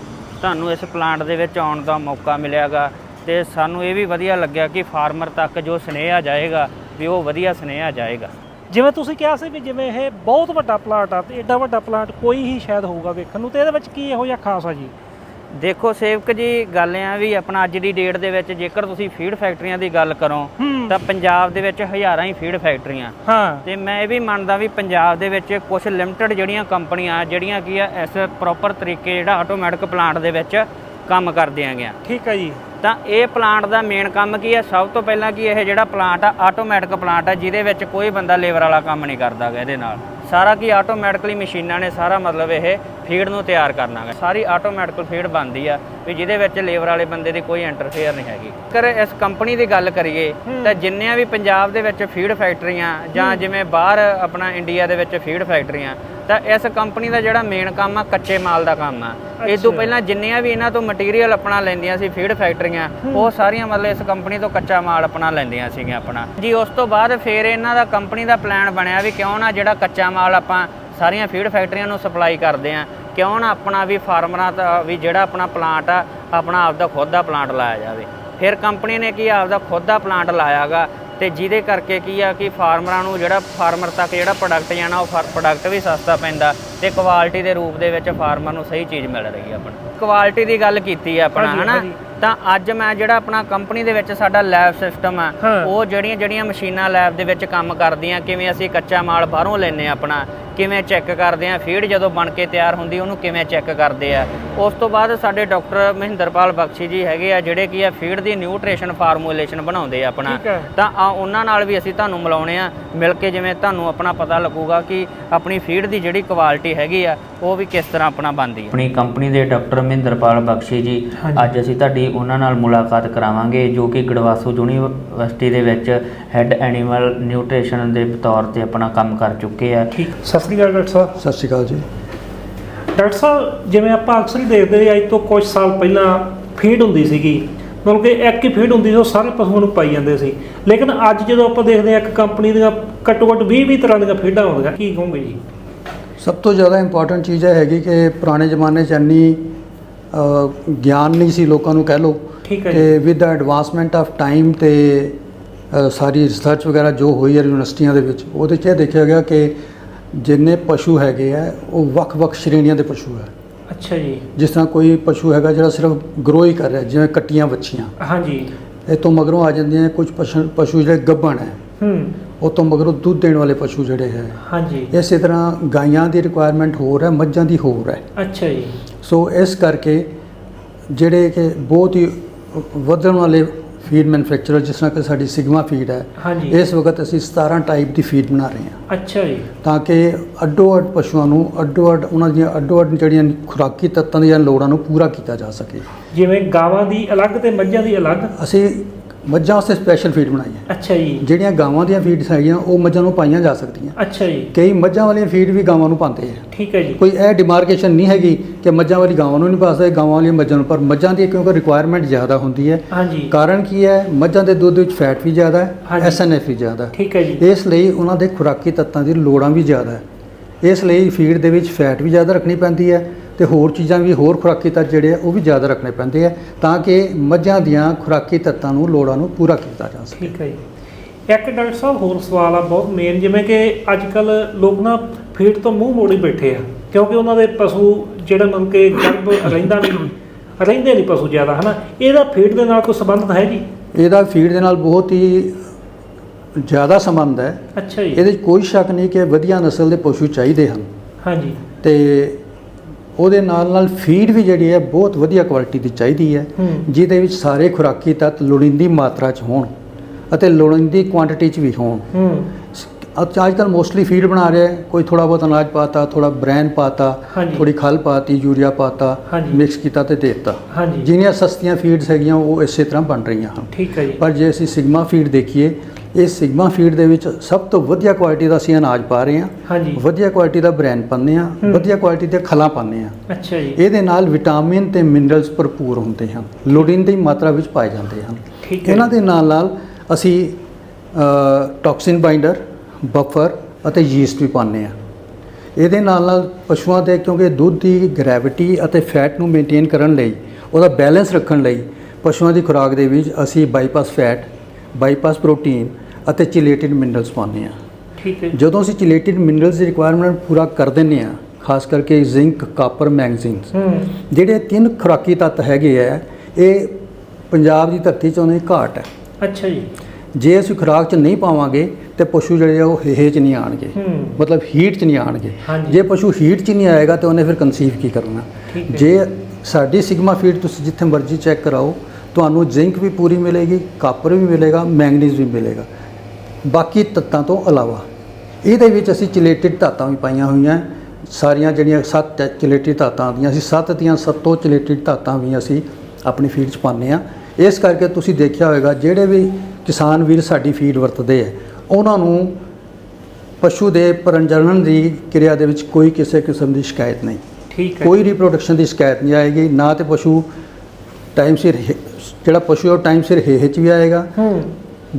ਤੁਹਾਨੂੰ ਇਸ ਪਲਾਂਟ ਦੇ ਵਿੱਚ ਆਉਣ ਦਾ ਮੌਕਾ ਮਿਲਿਆਗਾ ਤੇ ਸਾਨੂੰ ਇਹ ਵੀ ਵਧੀਆ ਲੱਗਿਆ ਕਿ ਫਾਰਮਰ ਤੱਕ ਜੋ ਸੁਨੇਹਾ ਜਾਏਗਾ ਵੀ ਉਹ ਵਧੀਆ ਸੁਨੇਹਾ ਜਾਏਗਾ। ਜਿਵੇਂ ਤੁਸੀਂ ਕਿਹਾ ਸੀ ਵੀ ਜਿਵੇਂ ਇਹ ਬਹੁਤ ਵੱਡਾ ਪਲਾਟ ਆ ਤੇ ਐਡਾ ਵੱਡਾ ਪਲਾਟ ਕੋਈ ਹੀ ਸ਼ਾਇਦ ਹੋਊਗਾ ਵੇਖਣ ਨੂੰ ਤੇ ਇਹਦੇ ਵਿੱਚ ਕੀ ਇਹੋ ਜਿਹਾ ਖਾਸ ਆ ਜੀ? ਦੇਖੋ ਸੇਵਕ ਜੀ ਗੱਲ ਆ ਵੀ ਆਪਣਾ ਅੱਜ ਦੀ ਡੇਟ ਦੇ ਵਿੱਚ ਜੇਕਰ ਤੁਸੀਂ ਫੀਡ ਫੈਕਟਰੀਆਂ ਦੀ ਗੱਲ ਕਰੋ ਹੂੰ। ਤਾਂ ਪੰਜਾਬ ਦੇ ਵਿੱਚ ਹਜ਼ਾਰਾਂ ਹੀ ਫੀਡ ਫੈਕਟਰੀਆਂ ਹਾਂ। ਤੇ ਮੈਂ ਇਹ ਵੀ ਮੰਨਦਾ ਵੀ ਪੰਜਾਬ ਦੇ ਵਿੱਚ ਕੁਝ ਲਿਮਟਿਡ ਜਿਹੜੀਆਂ ਕੰਪਨੀਆਂ ਜਿਹੜੀਆਂ ਕੀ ਆ ਇਸ ਪ੍ਰੋਪਰ ਤਰੀਕੇ ਜਿਹੜਾ ਆਟੋਮੈਟਿਕ ਪਲਾਂਟ ਦੇ ਵਿੱਚ ਕੰਮ ਕਰਦੀਆਂ ਗਿਆ ਠੀਕ ਆ ਜੀ। ਤਾਂ ਇਹ ਪਲਾਂਟ ਦਾ ਮੇਨ ਕੰਮ ਕੀ ਹੈ ਸਭ ਤੋਂ ਪਹਿਲਾਂ ਕੀ ਇਹ ਜਿਹੜਾ ਪਲਾਂਟ ਆ ਆਟੋਮੈਟਿਕ ਪਲਾਂਟ ਆ ਜਿਹਦੇ ਵਿੱਚ ਕੋਈ ਬੰਦਾ ਲੇਬਰ ਵਾਲਾ ਕੰਮ ਨਹੀਂ ਕਰਦਾ ਗਾ ਇਹਦੇ ਨਾਲ। ਸਾਰਾ ਕੀ ਆਟੋਮੈਟਿਕਲੀ ਮਸ਼ੀਨਾਂ ਨੇ ਸਾਰਾ ਮਤਲਬ ਇਹ ਫੀਡ ਨੂੰ ਤਿਆਰ ਕਰਨਾ ਹੈ ਸਾਰੀ ਆਟੋਮੈਟਿਕਲ ਫੀਡ ਬਣਦੀ ਆ ਵੀ ਜਿਹਦੇ ਵਿੱਚ ਲੇਬਰ ਵਾਲੇ ਬੰਦੇ ਦੀ ਕੋਈ ਇੰਟਰਫੇਅਰ ਨਹੀਂ ਹੈਗੀ। ਕਰ ਇਸ ਕੰਪਨੀ ਦੀ ਗੱਲ ਕਰੀਏ ਤਾਂ ਜਿੰਨੀਆਂ ਵੀ ਪੰਜਾਬ ਦੇ ਵਿੱਚ ਫੀਡ ਫੈਕਟਰੀਆਂ ਜਾਂ ਜਿਵੇਂ ਬਾਹਰ ਆਪਣਾ ਇੰਡੀਆ ਦੇ ਵਿੱਚ ਫੀਡ ਫੈਕਟਰੀਆਂ ਤਾਂ ਇਸ ਕੰਪਨੀ ਦਾ ਜਿਹੜਾ ਮੇਨ ਕੰਮ ਆ ਕੱਚੇ ਮਾਲ ਦਾ ਕੰਮ ਆ। ਇਸ ਤੋਂ ਪਹਿਲਾਂ ਜਿੰਨੀਆਂ ਵੀ ਇਹਨਾਂ ਤੋਂ ਮਟੀਰੀਅਲ ਆਪਣਾ ਲੈਂਦੀਆਂ ਸੀ ਫੀਡ ਫੈਕਟਰੀਆਂ ਉਹ ਸਾਰੀਆਂ ਮਤਲਬ ਇਸ ਕੰਪਨੀ ਤੋਂ ਕੱਚਾ ਮਾਲ ਆਪਣਾ ਲੈਂਦੀਆਂ ਸੀਗੀਆਂ ਆਪਣਾ। ਜੀ ਉਸ ਤੋਂ ਬਾਅਦ ਫਿਰ ਇਹਨਾਂ ਦਾ ਕੰਪਨੀ ਦਾ ਪਲਾਨ ਬਣਿਆ ਵੀ ਕਿਉਂ ਨਾ ਜਿਹੜਾ ਕੱਚਾ ਮਾਲ ਆਪਾਂ ਸਾਰੀਆਂ ਫੀਡ ਫੈਕਟਰੀਆਂ ਨੂੰ ਸਪਲਾਈ ਕਰਦੇ ਆ। ਕਿਉਂ ਨਾ ਆਪਣਾ ਵੀ ਫਾਰਮਰਾਂ ਦਾ ਵੀ ਜਿਹੜਾ ਆਪਣਾ ਪਲਾਂਟ ਆ, ਆਪਣਾ ਆਪਦਾ ਖੁਦ ਦਾ ਪਲਾਂਟ ਲਾਇਆ ਜਾਵੇ। ਫਿਰ ਕੰਪਨੀ ਨੇ ਕੀ ਆਪਦਾ ਖੁਦ ਦਾ ਪਲਾਂਟ ਲਾਇਆਗਾ? ਤੇ ਜਿਹਦੇ ਕਰਕੇ ਕੀ ਆ ਕਿ ਫਾਰਮਰਾਂ ਨੂੰ ਜਿਹੜਾ ਫਾਰਮਰ ਤੱਕ ਜਿਹੜਾ ਪ੍ਰੋਡਕਟ ਜਾਣਾ ਉਹ ਪ੍ਰੋਡਕਟ ਵੀ ਸਸਤਾ ਪੈਂਦਾ ਤੇ ਕੁਆਲਿਟੀ ਦੇ ਰੂਪ ਦੇ ਵਿੱਚ ਫਾਰਮਰ ਨੂੰ ਸਹੀ ਚੀਜ਼ ਮਿਲ ਰਹੀ ਹੈ ਆਪਣਾ ਕੁਆਲਿਟੀ ਦੀ ਗੱਲ ਕੀਤੀ ਹੈ ਆਪਣਾ ਹਨਾ। ਤਾਂ ਅੱਜ ਮੈਂ ਜਿਹੜਾ ਆਪਣਾ ਕੰਪਨੀ ਦੇ ਵਿੱਚ ਸਾਡਾ ਲੈਬ ਸਿਸਟਮ ਆ। ਉਹ ਜਿਹੜੀਆਂ ਜਿਹੜੀਆਂ ਮਸ਼ੀਨਾਂ ਲੈਬ ਦੇ ਵਿੱਚ ਕੰਮ ਕਰਦੀਆਂ ਕਿਵੇਂ ਅਸੀਂ ਕੱਚਾ ਮਾਲ ਬਾਹਰੋਂ ਲੈਨੇ ਆ ਆਪਣਾ ਕਿਵੇਂ ਚੈੱਕ ਕਰਦੇ ਆ ਫੀਡ ਜਦੋਂ ਬਣ ਕੇ ਤਿਆਰ ਹੁੰਦੀ ਉਹਨੂੰ ਕਿਵੇਂ ਚੈੱਕ ਕਰਦੇ ਆ ਉਸ ਤੋਂ ਬਾਅਦ ਸਾਡੇ ਡਾਕਟਰ ਮਹਿੰਦਰਪਾਲ ਬਖਸ਼ੀ ਜੀ ਹੈਗੇ ਆ ਜਿਹੜੇ ਕੀ ਆ ਫੀਡ ਦੀ ਨਿਊਟ੍ਰੀਸ਼ਨ ਫਾਰਮੂਲੇਸ਼ਨ ਬਣਾਉਂਦੇ ਆ ਆਪਣਾ। ਤਾਂ ਆ ਉਹਨਾਂ ਨਾਲ ਵੀ ਅਸੀਂ ਤੁਹਾਨੂੰ ਮਿਲਾਉਣੇ ਆ। ਮਿਲ ਕੇ ਜਿਵੇਂ ਤੁਹਾਨੂੰ ਆਪਣਾ ਪਤਾ ਲੱਗੂਗਾ ਕਿ ਆਪਣੀ ਫੀਡ ਦੀ ਜਿਹੜੀ ਕੁਆਲਿਟੀ ਹੈਗੀ ਆ ਉਹ ਵੀ ਕਿਸ ਤਰ੍ਹਾਂ ਆਪਣਾ ਬਣਦੀ ਹੈ ਆਪਣੀ ਕੰਪਨੀ ਦੇ ਡਾਕਟਰ ਮਹਿੰਦਰਪਾਲ ਬਖਸ਼ੀ ਜੀ। ਅੱਜ ਅਸੀਂ ਤੁਹਾਡੀ ਉਹਨਾਂ ਨਾਲ ਮੁਲਾਕਾਤ ਕਰਾਵਾਂਗੇ ਜੋ ਕਿ ਗੜਵਾਸੂ ਯੂਨੀਵਰਸਿਟੀ ਦੇ ਵਿੱਚ ਹੈੱਡ ਐਨੀਮਲ ਨਿਊਟ੍ਰੀਸ਼ਨ ਦੇ ਤੌਰ ਤੇ ਆਪਣਾ ਕੰਮ ਕਰ ਚੁੱਕੇ ਆ। ਠੀਕ। ਸਤਿ ਸ੍ਰੀ ਅਕਾਲ ਡਾਕਟਰ ਸਾਹਿਬ। ਸਤਿ ਸ਼੍ਰੀ ਅਕਾਲ ਜੀ। ਡਾਕਟਰ ਸਾਹਿਬ ਜਿਵੇਂ ਆਪਾਂ ਅਕਸਰ ਹੀ ਦੇਖਦੇ ਹਾਂ ਅੱਜ ਤੋਂ ਕੁਝ ਸਾਲ ਪਹਿਲਾਂ ਫੀਡ ਹੁੰਦੀ ਸੀਗੀ। ਮਤਲਬ ਕਿ ਇੱਕ ਹੀ ਫੀਡ ਹੁੰਦੀ ਸੀ ਉਹ ਸਾਰੇ ਪਸ਼ੂਆਂ ਨੂੰ ਪਾਈ ਜਾਂਦੇ ਸੀ। ਲੇਕਿਨ ਅੱਜ ਜਦੋਂ ਆਪਾਂ ਦੇਖਦੇ ਹਾਂ ਇੱਕ ਕੰਪਨੀ ਦੀਆਂ ਘੱਟੋ ਘੱਟ 20 20 ਤਰ੍ਹਾਂ ਦੀਆਂ ਫੀਡਾਂ ਆਉਂਦੀਆਂ ਕੀ ਕਹੋਗੇ ਜੀ? ਸਭ ਤੋਂ ਜ਼ਿਆਦਾ ਇੰਪੋਰਟੈਂਟ ਚੀਜ਼ ਇਹ ਹੈਗੀ ਕਿ ਪੁਰਾਣੇ ਜ਼ਮਾਨੇ 'ਚ ਇੰਨੀ ਗਿਆਨ ਨਹੀਂ ਸੀ ਲੋਕਾਂ ਨੂੰ ਕਹਿ ਲਓ ਹੈ ਜੀ। With the advancement of time ਤੇ ਸਾਰੀ ਰਿਸਰਚ ਵਗੈਰਾ ਜੋ ਹੋਈ ਹੈ ਯੂਨੀਵਰਸਿਟੀਆਂ ਦੇ ਵਿੱਚ ਉਹਦੇ 'ਚ ਇਹ ਦੇਖਿਆ ਗਿਆ ਕਿ ਜਿੰਨੇ ਪਸ਼ੂ ਹੈਗੇ ਆ ਉਹ ਵੱਖ-ਵੱਖ ਸ਼੍ਰੇਣੀਆਂ ਦੇ ਪਸ਼ੂ ਹੈ ਅੱਛਾ ਜੀ। ਜਿਸ ਤਰ੍ਹਾਂ ਕੋਈ ਪਸ਼ੂ ਹੈਗਾ ਜਿਹੜਾ ਸਿਰਫ ਗਰੋ ਹੀ ਕਰ ਰਿਹਾ ਜਿਵੇਂ ਕੱਟੀਆਂ ਵੱਛੀਆਂ। ਹਾਂਜੀ। ਇਹ ਤੋਂ ਮਗਰੋਂ ਆ ਜਾਂਦੀਆਂ ਕੁਝ ਪਸ਼ੂ ਪਸ਼ੂ ਜਿਹੜੇ ਗੱਭਣ ਹੈ। ਹੂੰ। ਉਹ ਤੋਂ ਮਗਰੋਂ ਦੁੱਧ ਦੇਣ ਵਾਲੇ ਪਸ਼ੂ ਜਿਹੜੇ ਹੈ। ਹਾਂਜੀ। ਇਸੇ ਤਰ੍ਹਾਂ ਗਾਈਆਂ ਦੀ ਰਿਕੁਆਇਰਮੈਂਟ ਹੋਰ ਹੈ ਮੱਝਾਂ ਦੀ ਹੋਰ ਹੈ। ਅੱਛਾ ਜੀ। ਸੋ ਇਸ ਕਰਕੇ ਜਿਹੜੇ ਕਿ ਬਹੁਤ ਹੀ ਵਧਣ ਵਾਲੇ ਫੀਡ ਮੈਨੂਫੈਕਚਰਰ ਜਿਸ ਤਰ੍ਹਾਂ ਕਿ ਸਾਡੀ ਸਿਗਮਾ ਫੀਡ ਹੈ ਹਾਂਜੀ। ਇਸ ਵਕਤ ਅਸੀਂ 17 ਟਾਈਪ ਦੀ ਫੀਡ ਬਣਾ ਰਹੇ ਹਾਂ। ਅੱਛਾ ਜੀ। ਤਾਂ ਕਿ ਅੱਡੋ ਅੱਡ ਪਸ਼ੂਆਂ ਨੂੰ ਅੱਡੋ ਅੱਡ ਉਹਨਾਂ ਦੀਆਂ ਅੱਡੋ ਅੱਡ ਜਿਹੜੀਆਂ ਖੁਰਾਕੀ ਤੱਤਾਂ ਦੀਆਂ ਲੋੜਾਂ ਨੂੰ ਪੂਰਾ ਕੀਤਾ ਜਾ ਸਕੇ। ਜਿਵੇਂ ਗਾਵਾਂ ਦੀ ਅਲੱਗ ਤੇ ਮੱਝਾਂ ਦੀ ਅਲੱਗ। ਅਸੀਂ ਮੱਝਾਂ ਵਾਸਤੇ ਸਪੈਸ਼ਲ ਫੀਡ ਬਣਾਈ ਹੈ। ਅੱਛਾ ਜੀ। ਜਿਹੜੀਆਂ ਗਾਵਾਂ ਦੀਆਂ ਫੀਡਸ ਹੈਗੀਆਂ ਉਹ ਮੱਝਾਂ ਨੂੰ ਪਾਈਆਂ ਜਾ ਸਕਦੀਆਂ। ਅੱਛਾ ਜੀ। ਕਈ ਮੱਝਾਂ ਵਾਲੀਆਂ ਫੀਡ ਵੀ ਗਾਵਾਂ ਨੂੰ ਪਾਉਂਦੇ ਆ। ਠੀਕ ਹੈ ਜੀ। ਕੋਈ ਇਹ ਡਿਮਾਰਕੇਸ਼ਨ ਨਹੀਂ ਹੈਗੀ ਕਿ ਮੱਝਾਂ ਵਾਲੀ ਗਾਵਾਂ ਨੂੰ ਨਹੀਂ ਪਾ ਸਕਦੇ ਗਾਵਾਂ ਵਾਲੀ ਮੱਝਾਂ ਨੂੰ ਪਰ ਮੱਝਾਂ ਦੀ ਕਿਉਂਕਿ ਰਿਕੁਆਇਰਮੈਂਟ ਜ਼ਿਆਦਾ ਹੁੰਦੀ ਹੈ। ਹਾਂਜੀ। ਕਾਰਨ ਕੀ ਹੈ? ਮੱਝਾਂ ਦੇ ਦੁੱਧ ਵਿੱਚ ਫੈਟ ਵੀ ਜ਼ਿਆਦਾ ਹੈ। ਐਸਐਨਐਫ ਵੀ ਜ਼ਿਆਦਾ ਠੀਕ ਹੈ ਜੀ। ਇਸ ਲਈ ਉਹਨਾਂ ਦੇ ਖੁਰਾਕੀ ਤੱਤਾਂ ਦੀ ਲੋੜਾਂ ਵੀ ਜ਼ਿਆਦਾ ਹੈ। ਇਸ ਲਈ ਫੀਡ ਦੇ ਵਿੱਚ ਫੈਟ ਵੀ ਜ਼ਿਆਦਾ ਰੱਖਣੀ ਪੈਂਦੀ ਹੈ। ਤੇ ਹੋਰ ਚੀਜ਼ਾਂ ਵੀ ਹੋਰ ਖੁਰਾਕੀ ਤੱਤ ਜਿਹੜੇ ਆ ਉਹ ਵੀ ਜ਼ਿਆਦਾ ਰੱਖਣੇ ਪੈਂਦੇ ਆ ਤਾਂ ਕਿ ਮੱਝਾਂ ਦੀਆਂ ਖੁਰਾਕੀ ਤੱਤਾਂ ਨੂੰ ਲੋੜਾਂ ਨੂੰ ਪੂਰਾ ਕੀਤਾ ਜਾ ਸਕੇ। ਠੀਕ ਹੈ ਜੀ। ਇੱਕ ਡਾਕਟਰ ਸਾਹਿਬ ਹੋਰ ਸਵਾਲ ਆ ਬਹੁਤ ਮੇਨ ਜਿਵੇਂ ਕਿ ਅੱਜ ਕੱਲ ਲੋਕ ਨਾ ਫੀਡ ਤੋਂ ਮੂੰਹ ਮੋੜੀ ਬੈਠੇ ਆ ਕਿਉਂਕਿ ਉਹਨਾਂ ਦੇ ਪਸ਼ੂ ਜਿਹੜਾ ਮਤਲਬ ਕਿ ਗਰਭ ਰਹਿੰਦਾ ਨਹੀਂ ਰਹਿੰਦੇ ਨਹੀਂ ਪਸ਼ੂ ਜ਼ਿਆਦਾ ਹਨਾ? ਇਹਦਾ ਫੀਡ ਦੇ ਨਾਲ ਕੋਈ ਸੰਬੰਧ ਹੈ ਜੀ? ਇਹਦਾ ਫੀਡ ਦੇ ਨਾਲ ਬਹੁਤ ਹੀ ਜ਼ਿਆਦਾ ਸੰਬੰਧ ਹੈ। ਅੱਛਾ ਜੀ। ਇਹਦੇ ਕੋਈ ਸ਼ੱਕ ਨਹੀਂ ਕਿ ਵਧੀਆ ਨਸਲ ਦੇ ਪਸ਼ੂ ਚਾਹੀਦੇ ਹਨ। ਹਾਂਜੀ। ਤੇ ਉਹਦੇ ਨਾਲ ਨਾਲ ਫੀਡ ਵੀ ਜਿਹੜੀ ਹੈ ਬਹੁਤ ਵਧੀਆ ਕੁਆਲਿਟੀ ਦੀ ਚਾਹੀਦੀ ਹੈ ਜਿਹਦੇ ਵਿੱਚ ਸਾਰੇ ਖੁਰਾਕੀ ਤੱਤ ਲੋੜੀਂਦੀ ਮਾਤਰਾ 'ਚ ਹੋਣ ਅਤੇ ਲੋੜੀਂਦੀ ਕੁਆਂਟੀਟੀ 'ਚ ਵੀ ਹੋਣ। ਅੱਜ ਕੱਲ ਮੋਸਟਲੀ ਫੀਡ ਬਣਾ ਰਿਹਾ ਕੋਈ ਥੋੜਾ ਬਹੁਤ ਅਨਾਜ ਪਾਤਾ ਥੋੜਾ ਬ੍ਰੈਨ ਪਾਤਾ। ਥੋੜੀ ਖਲ ਪਾਤੀ ਯੂਰੀਆ ਪਾਤਾ। ਮਿਕਸ ਕੀਤਾ ਤੇ ਦੇ ਦਿੱਤਾ। ਜਿਹੜੀਆਂ ਸਸਤੀਆਂ ਫੀਡਸ ਹੈਗੀਆਂ ਉਹ ਇਸੇ ਤਰ੍ਹਾਂ ਬਣ ਰਹੀਆਂ ਹਨ। ਠੀਕ ਹੈ ਜੀ। ਪਰ ਜੇ ਅਸੀਂ ਸਿਗਮਾ ਫੀਡ ਦੇਖੀਏ ਇਹ ਸਿਗਮਾ ਫੀਡ ਦੇ ਵਿੱਚ ਸਭ ਤੋਂ ਵਧੀਆ ਕੁਆਲਿਟੀ ਦਾ ਅਸੀਂ ਅਨਾਜ ਪਾ ਰਹੇ ਹਾਂ। ਵਧੀਆ ਕੁਆਲਿਟੀ ਦਾ ਬ੍ਰੈਨ ਪਾਉਂਦੇ ਹਾਂ। ਵਧੀਆ ਕੁਆਲਿਟੀ ਦੇ ਖਲਾਂ ਪਾਉਂਦੇ ਹਾਂ। ਅੱਛਾ ਜੀ। ਇਹਦੇ ਨਾਲ ਵਿਟਾਮਿਨ ਤੇ ਮਿਨਰਲਸ ਭਰਪੂਰ ਹੁੰਦੇ ਹਨ। ਲੋੜੀਂਦੀ ਮਾਤਰਾ ਵਿੱਚ ਪਾਏ ਜਾਂਦੇ ਹਨ। ਇਹਨਾਂ ਦੇ ਨਾਲ ਨਾਲ ਅਸੀਂ ਟੌਕਸਿਨ ਬਾਈਂਡਰ ਬਫਰ ਅਤੇ ਯੀਸਟ ਵੀ ਪਾਉਂਦੇ ਹਾਂ। ਇਹਦੇ ਨਾਲ ਨਾਲ ਪਸ਼ੂਆਂ ਦੇ ਕਿਉਂਕਿ ਦੁੱਧ ਦੀ ਗ੍ਰੈਵਿਟੀ ਅਤੇ ਫੈਟ ਨੂੰ ਮੇਨਟੇਨ ਕਰਨ ਲਈ ਉਹਦਾ ਬੈਲੈਂਸ ਰੱਖਣ ਲਈ ਪਸ਼ੂਆਂ ਦੀ ਖੁਰਾਕ ਦੇ ਵਿੱਚ ਅਸੀਂ ਬਾਈਪਾਸ ਫੈਟ ਬਾਈਪਾਸ ਪ੍ਰੋਟੀਨ ਅਤੇ ਚਿਲੇਟਿਡ ਮਿਨਰਲਸ ਪਾਉਂਦੇ ਹਾਂ। ਠੀਕ ਹੈ ਜਦੋਂ ਅਸੀਂ ਚਿਲੇਟਿਡ ਮਿਨਰਲਸ ਦੀ ਰਿਕੁਆਇਰਮੈਂਟ ਪੂਰਾ ਕਰ ਦਿੰਦੇ ਹਾਂ ਖਾਸ ਕਰਕੇ ਜ਼ਿੰਕ ਕਾਪਰ ਹੂੰ। ਜਿਹੜੇ ਤਿੰਨ ਖੁਰਾਕੀ ਤੱਤ ਹੈਗੇ ਆ ਇਹ ਪੰਜਾਬ ਦੀ ਧਰਤੀ 'ਚ ਉਹਨਾਂ ਦੀ ਘਾਟ ਹੈ। ਅੱਛਾ ਜੀ। ਜੇ ਅਸੀਂ ਖੁਰਾਕ 'ਚ ਨਹੀਂ ਪਾਵਾਂਗੇ ਤੇ ਪਸ਼ੂ ਜਿਹੜੇ ਆ ਉਹ ਹੇਹੇ 'ਚ ਨਹੀਂ ਆਣਗੇ। ਮਤਲਬ ਹੀਟ 'ਚ ਨਹੀਂ ਆਣਗੇ। ਜੇ ਪਸ਼ੂ ਹੀਟ 'ਚ ਨਹੀਂ ਆਏਗਾ ਤੇ ਉਹਨੇ ਫਿਰ ਕਨਸੀਵ ਕੀ ਕਰਨਾ? ਜੇ। ਸਾਡੀ ਸਿਗਮਾ ਫੀਡ ਤੁਸੀਂ ਜਿੱਥੇ ਮਰਜ਼ੀ ਚੈੱਕ ਕਰਾਓ ਤੁਹਾਨੂੰ ਜ਼ਿੰਕ ਵੀ ਪੂਰੀ ਮਿਲੇਗੀ ਕਾਪਰ ਵੀ ਮਿਲੇਗਾ ਮੈਂਗਨੀਜ਼ ਵੀ ਮਿਲੇਗਾ। ਬਾਕੀ ਤੱਤਾਂ ਤੋਂ ਇਲਾਵਾ। ਇਹਦੇ ਵਿੱਚ ਅਸੀਂ ਚਿਲੇਟਿਡ ਧਾਤਾਂ ਵੀ ਪਾਈਆਂ ਹੋਈਆਂ। ਸਾਰੀਆਂ ਜਿਹੜੀਆਂ ਸੱਤ ਚਿਲੇਟਿਡ ਧਾਤਾਂ ਆਉਂਦੀਆਂ ਅਸੀਂ ਸੱਤ ਦੀਆਂ ਸੱਤੋਂ ਚਿਲੇਟਿਡ ਧਾਤਾਂ ਵੀ ਅਸੀਂ ਆਪਣੀ ਫੀਡ 'ਚ ਪਾਉਂਦੇ ਆ ਇਸ ਕਰਕੇ ਤੁਸੀਂ ਦੇਖਿਆ ਹੋਵੇਗਾ ਜਿਹੜੇ ਵੀ ਕਿਸਾਨ ਵੀਰ ਸਾਡੀ ਫੀਡ ਵਰਤਦੇ ਆ ਉਹਨਾਂ ਨੂੰ ਪਸ਼ੂ ਦੇ ਪ੍ਰਜਨਨ ਦੀ ਕਿਰਿਆ ਦੇ ਵਿੱਚ ਕੋਈ ਕਿਸੇ ਕਿਸਮ ਦੀ ਸ਼ਿਕਾਇਤ ਨਹੀਂ। ਠੀਕ ਹੈ। ਕੋਈ ਰਿਪਰੋਡਕਸ਼ਨ ਦੀ ਸ਼ਿਕਾਇਤ ਨਹੀਂ ਆਏਗੀ। ਨਾ ਤੇ ਪਸ਼ੂ ਟਾਈਮ ਸਿਰ ਜਿਹੜਾ ਪਸ਼ੂ ਉਹ ਟਾਈਮ ਸਿਰ ਹੇਹ 'ਚ ਵੀ ਆਏਗਾ। ਹੂੰ।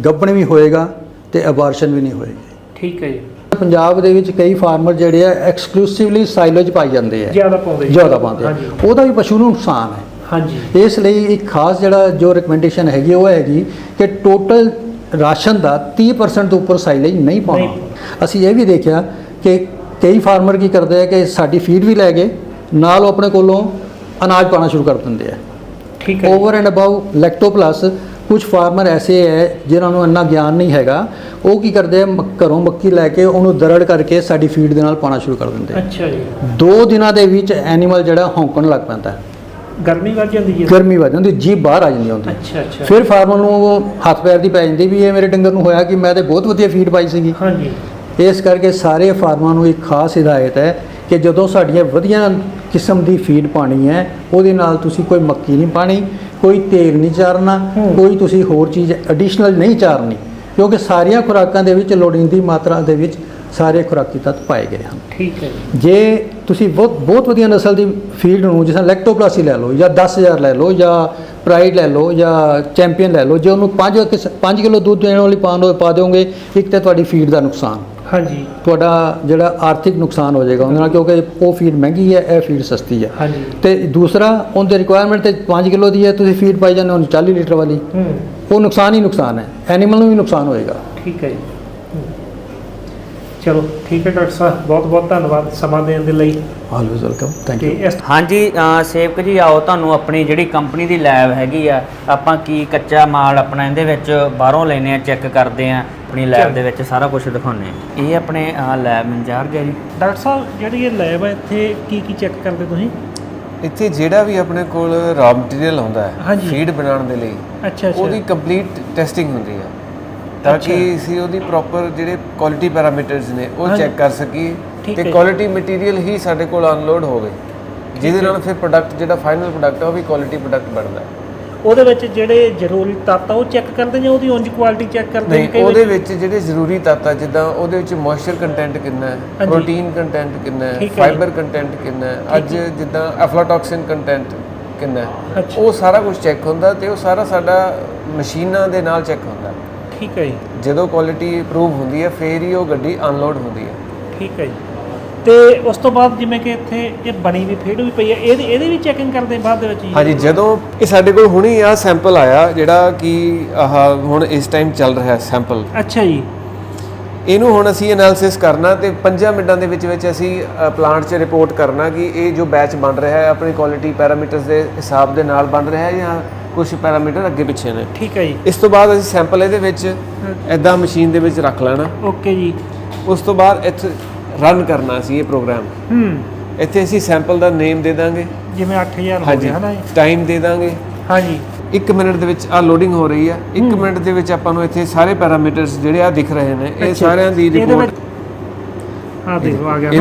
ਗੱਭਣ ਵੀ ਹੋਏਗਾ। ਤੇ ਅਬਾਰਸ਼ਨ ਵੀ ਨਹੀਂ ਹੋਏਗੀ। ਠੀਕ ਹੈ ਜੀ। ਪੰਜਾਬ ਦੇ ਵਿੱਚ ਕਈ ਫਾਰਮਰ ਜਿਹੜੇ ਆ ਐਕਸਕਲੂਸਿਵਲੀ ਸਾਈਲੇਜ ਪਾਈ ਜਾਂਦੇ ਆ। ਜ਼ਿਆਦਾ ਪਾਉਂਦੇ। ਜ਼ਿਆਦਾ ਪਾਉਂਦੇ ਆ। ਹਾਂਜੀ। ਉਹਦਾ ਵੀ ਪਸ਼ੂ ਨੂੰ ਨੁਕਸਾਨ ਹੈ। ਹਾਂਜੀ। ਇਸ ਲਈ ਇੱਕ ਖਾਸ ਜਿਹੜਾ ਜੋ ਰეკਮੈਂਡੇਸ਼ਨ ਹੈਗੀ ਉਹ ਹੈਗੀ ਕਿ ਟੋਟਲ ਰਾਸ਼ਨ ਦਾ 30% ਤੋਂ ਉੱਪਰ ਸਾਈਲੇਜ ਨਹੀਂ ਪਾਉਣਾ। ਅਸੀਂ ਇਹ ਵੀ ਦੇਖਿਆ ਕਿ ਕਈ ਫਾਰਮਰ ਕੀ ਕਰਦੇ ਆ ਕਿ ਸਾਡੀ ਫੀਡ ਵੀ ਲੈ ਗਏ ਨਾਲ ਉਹ ਆਪਣੇ ਕੋਲੋਂ ਅਨਾਜ ਪਾਣਾ ਸ਼ੁਰੂ ਕਰ ਦਿੰਦੇ ਆ। ਠੀਕ ਹੈ over and above lacto plus ਕੁਝ ਫਾਰਮਰ ਐਸੇ ਹੈ ਜਿਨ੍ਹਾਂ ਨੂੰ ਇੰਨਾ ਗਿਆਨ ਨਹੀਂ ਹੈਗਾ। ਉਹ ਕੀ ਕਰਦੇ ਆ ਘਰੋਂ ਮੱਕੀ ਲੈ ਕੇ ਉਹਨੂੰ ਦਰੜ ਕਰਕੇ ਸਾਡੀ ਫੀਡ ਦੇ ਨਾਲ ਪਾਣਾ ਸ਼ੁਰੂ ਕਰ ਦਿੰਦੇ ਅੱਛਾ ਜੀ। ਦੋ ਦਿਨਾਂ ਦੇ ਵਿੱਚ ਐਨੀਮਲ ਜਿਹੜਾ ਹੌਂਕਣ ਲੱਗ ਪੈਂਦਾ। ਹੈ। ਗਰਮੀ ਵੱਧ ਜਾਂਦੀ ਹੈ। ਗਰਮੀ ਵੱਧ ਜਾਂਦੀ ਜੀਭ ਬਾਹਰ ਆ ਜਾਂਦੀ ਹੁੰਦੀ। ਅੱਛਾ ਅੱਛਾ। ਫਿਰ ਫਾਰਮਰ ਨੂੰ ਉਹ ਹੱਥ ਪੈਰ ਦੀ ਪੈ ਜਾਂਦੀ ਵੀ ਇਹ ਮੇਰੇ ਡੰਗਰ ਨੂੰ ਹੋਇਆ ਕਿ ਮੈਂ ਤੇ ਬਹੁਤ ਵਧੀਆ ਫੀਡ ਪਾਈ ਸੀਗੀ। ਹਾਂਜੀ। ਇਸ ਕਰਕੇ ਸਾਰੇ ਫਾਰਮਾਂ ਨੂੰ ਇੱਕ ਖਾਸ ਹਦਾਇਤ ਹੈ ਕਿ ਜਦੋਂ ਸਾਡੀਆਂ ਵਧੀਆ ਕਿਸਮ ਦੀ ਫੀਡ ਪਾਣੀ ਹੈ ਉਹਦੇ ਨਾਲ ਤੁਸੀਂ ਕੋਈ ਮੱਕੀ ਨਹੀਂ ਪਾਣੀ ਕੋਈ ਤੇਲ ਨਹੀਂ ਚਾਰਨਾ। ਕੋਈ ਤੁਸੀਂ ਹੋਰ ਚੀਜ਼ ਐਡੀਸ਼ਨਲ ਨਹੀਂ ਚਾਰਨੀ ਕਿਉਂਕਿ ਸਾਰੀਆਂ ਖੁਰਾਕਾਂ ਦੇ ਵਿੱਚ ਲੋੜੀਂਦੀ ਮਾਤਰਾ ਦੇ ਵਿੱਚ ਸਾਰੇ ਖੁਰਾਕੀ ਤੱਤ ਪਾਏ ਗਏ ਹਨ। ਠੀਕ ਹੈ ਜੀ। ਤੁਸੀਂ ਬਹੁਤ ਬਹੁਤ ਵਧੀਆ ਨਸਲ ਦੀ ਫੀਡ ਨੂੰ ਜਿਸ ਤਰ੍ਹਾਂ ਲੈਕਟੋਪਲਾਸੀ ਲੈ ਲਓ ਜਾਂ 10000 ਲੈ ਲਓ ਜਾਂ ਪ੍ਰਾਈਡ ਲੈ ਲਓ ਜਾਂ ਚੈਂਪੀਅਨ ਲੈ ਲਓ ਜੇ ਉਹਨੂੰ 5 5 ਕਿਲੋ ਦੁੱਧ ਦੇਣ ਵਾਲੀ ਪਾਉਣ ਪਾ ਦਿਓਗੇ ਇੱਕ ਤਾਂ ਤੁਹਾਡੀ ਫੀਡ ਦਾ ਨੁਕਸਾਨ। ਹਾਂਜੀ। ਤੁਹਾਡਾ ਜਿਹੜਾ ਆਰਥਿਕ ਨੁਕਸਾਨ ਹੋ ਜਾਏਗਾ ਉਹਦੇ ਨਾਲ ਕਿਉਂਕਿ ਉਹ ਫੀਡ ਮਹਿੰਗੀ ਹੈ ਇਹ ਫੀਡ ਸਸਤੀ ਹੈ। ਹਾਂਜੀ। ਤੇ ਦੂਸਰਾ ਉਹਦੇ ਰਿਕੁਆਇਰਮੈਂਟ ਤੇ 5 ਕਿਲੋ ਦੀ ਹੈ ਤੁਸੀਂ ਫੀਡ ਪਾਈ ਜਾਂਦੇ ਹੋ 40 ਲੀਟਰ ਵਾਲੀ। ਉਹ ਨੁਕਸਾਨ ਹੀ ਨੁਕਸਾਨ ਹੈ ਐਨੀਮਲ ਨੂੰ ਵੀ ਨੁਕਸਾਨ ਹੋਏਗਾ। ਠੀਕ ਹੈ ਜੀ। ਚਲੋ ਠੀਕ ਹੈ ਡਾਕਟਰ ਸਾਹਿਬ ਬਹੁਤ ਬਹੁਤ ਧੰਨਵਾਦ ਸਮਾਂ ਦੇਣ ਦੇ ਲਈ। ਆਲਵੇਜ਼ ਵੈਲਕਮ ਥੈਂਕ ਯੂ ਹਾਂਜੀ ਸੇਵਕ ਜੀ ਆਓ ਤੁਹਾਨੂੰ ਆਪਣੀ ਜਿਹੜੀ ਕੰਪਨੀ ਦੀ ਲੈਬ ਹੈਗੀ ਆ ਆਪਾਂ ਕੀ ਕੱਚਾ ਮਾਲ ਆਪਣਾ ਇਹਦੇ ਵਿੱਚ ਬਾਹਰੋਂ ਲੈਨੇ ਆ ਚੈੱਕ ਕਰਦੇ ਆ ਆਪਣੀ ਲੈਬ ਦੇ ਵਿੱਚ ਸਾਰਾ ਕੁਝ ਦਿਖਾਉਂਦੇ ਆ। ਇਹ ਆਪਣੇ ਲੈਬ ਇੰਚਾਰਜ ਹੈ ਜੀ। ਡਾਕਟਰ ਸਾਹਿਬ ਜਿਹੜੀ ਇਹ ਲੈਬ ਹੈ ਇੱਥੇ ਕੀ ਕੀ ਚੈੱਕ ਕਰਦੇ ਤੁਸੀਂ? ਇੱਥੇ ਜਿਹੜਾ ਵੀ ਆਪਣੇ ਕੋਲ ਰਾw ਮਟੀਰੀਅਲ ਆਉਂਦਾ ਹੈ। ਫੀਡ ਬਣਾਉਣ ਦੇ ਲਈ ਅੱਛਾ ਅੱਛਾ। ਉਹਦੀ ਕੰਪਲੀਟ ਟੈਸਟਿੰਗ ਹੁੰਦੀ ਹੈ ਤਾਂ ਕਿ ਅਸੀਂ ਉਹਦੀ ਪ੍ਰੋਪਰ ਜਿਹੜੇ ਕੁਆਲਿਟੀ ਪੈਰਾਮੀਟਰਸ ਨੇ ਉਹ। ਚੈੱਕ ਕਰ ਸਕੀਏ ਠੀਕ ਤੇ। ਕੁਆਲਿਟੀ ਮਟੀਰੀਅਲ ਹੀ ਸਾਡੇ ਕੋਲ ਅਨਲੋਡ ਹੋਵੇ ਜਿਹਦੇ ਨਾਲ ਫਿਰ ਪ੍ਰੋਡਕਟ ਜਿਹੜਾ ਫਾਈਨਲ ਪ੍ਰੋਡਕਟ ਹੈ ਉਹ ਵੀ ਕੁਆਲਿਟੀ ਪ੍ਰੋਡਕਟ ਬਣਦਾ ਹੈ ਉਹਦੇ ਵਿੱਚ ਜਿਹੜੇ ਜ਼ਰੂਰੀ ਤੱਤ ਆ ਉਹ ਚੈੱਕ ਕਰਦੇ ਜਾਂ ਉਹਦੀ ਉਂਝ ਕੁਆਲਿਟੀ ਚੈੱਕ ਕਰਦੇ ਨੇ ਨਹੀਂ ਕਈ ਉਹਦੇ ਵਿੱਚ- ਜਿਹੜੇ ਜ਼ਰੂਰੀ ਤੱਤ ਆ ਜਿੱਦਾਂ ਉਹਦੇ ਵਿੱਚ ਮੋਇਸਚਰ ਕੰਟੈਂਟ ਕਿੰਨਾ ਹੈ। ਪ੍ਰੋਟੀਨ ਕੰਟੈਂਟ ਕਿੰਨਾ ਹੈ। ਫਾਈਬਰ ਕੰਟੈਂਟ ਕਿੰਨਾ ਹੈ ਅੱਜ ਜਿੱਦਾਂ ਐਫਲਾਟੌਕਸਿਨ ਕੰਟੈਂਟ ਕਿੰਨਾ ਹੈ ਉਹ ਸਾਰਾ ਕੁਝ ਚੈੱਕ ਹੁੰਦਾ ਤੇ ਉਹ ਸਾਰਾ ਸਾਡਾ ਮਸ਼ੀਨਾਂ ਦੇ ਨਾਲ ਚੈੱਕ ਹੁੰਦਾ ਠੀਕ ਹੈ ਜੀ। ਜਦੋਂ ਕੁਆਲਿਟੀ ਇੰਪਰੂਵ ਹੁੰਦੀ ਹੈ ਫੇਰ ਹੀ ਉਹ ਗੱਡੀ ਅਨਲੋਡ ਹੁੰਦੀ ਹੈ। ਠੀਕ ਹੈ ਜੀ। ਤੇ ਉਸ ਤੋਂ ਬਾਅਦ ਜਿਵੇਂ ਕਿ ਇੱਥੇ ਇਹ ਬਣੀ ਵੀ ਫੀਡ ਵੀ ਪਈ ਹੈ ਇਹਦੀ ਇਹਦੀ ਵੀ ਚੈਕਿੰਗ ਕਰਦੇ ਬਾਅਦ ਦੇ ਵਿੱਚ ਜੀ। ਹਾਂਜੀ ਜਦੋਂ ਇਹ ਸਾਡੇ ਕੋਲ ਹੁਣੀ ਆ ਸੈਂਪਲ ਆਇਆ ਜਿਹੜਾ ਕਿ ਆਹ ਹੁਣ ਇਸ ਟਾਈਮ ਚੱਲ ਰਿਹਾ ਹੈ ਸੈਂਪਲ ਅੱਛਾ ਜੀ। ਇਹਨੂੰ ਹੁਣ ਅਸੀਂ ਐਨਾਲਿਸਿਸ ਕਰਨਾ ਤੇ 5 ਮਿੰਟਾਂ ਦੇ ਵਿੱਚ ਵਿੱਚ ਅਸੀਂ ਪਲਾਂਟ 'ਚ ਰਿਪੋਰਟ ਕਰਨਾ ਕਿ ਇਹ ਜੋ ਬੈਚ ਬਣ ਰਿਹਾ ਹੈ ਆਪਣੀ ਕੁਆਲਿਟੀ ਪੈਰਾਮੀਟਰਸ ਦੇ ਹਿਸਾਬ ਦੇ ਨਾਲ ਬਣ ਰਿਹਾ ਹੈ ਜਾਂ ਕੁਝ ਪੈਰਾਮੀਟਰ ਅੱਗੇ ਪਿੱਛੇ ਨੇ। ਠੀਕ ਹੈ ਜੀ। ਇਸ ਤੋਂ ਬਾਅਦ ਅਸੀਂ ਸੈਂਪਲ ਇਹਦੇ ਵਿੱਚ ਐਦਾਂ ਮਸ਼ੀਨ ਦੇ ਵਿੱਚ ਰੱਖ ਲੈਣਾ। ਓਕੇ ਜੀ। ਉਸ ਤੋਂ ਬਾਅਦ ਇੱਥੇ ਰਨ ਕਰਨਾ ਸੀ ਇਹ ਪ੍ਰੋਗਰਾਮ ਹੂੰ। ਇੱਥੇ ਅਸੀਂ ਸੈਂਪਲ ਦਾ ਨੇਮ ਦੇ ਦਾਂਗੇ। ਜਿਵੇਂ 8000 ਹੋ ਗਿਆ ਹਨਾ ਜੀ। ਟਾਈਮ ਦੇ ਦਾਂਗੇ। ਹਾਂਜੀ। 1 ਮਿੰਟ ਦੇ ਵਿੱਚ ਆ ਲੋਡਿੰਗ ਹੋ ਰਹੀ ਹੈ। 1 ਮਿੰਟ ਦੇ ਵਿੱਚ ਆਪਾਂ ਨੂੰ ਇੱਥੇ ਸਾਰੇ ਪੈਰਾਮੀਟਰਸ ਜਿਹੜੇ ਆ ਦਿਖ ਰਹੇ ਨੇ ਇਹ। ਸਾਰਿਆਂ ਦੀ ਰਿਪੋਰਟ ਹਾਂ ਦੇਖੋ ਆ ਗਿਆ। ਇਹ।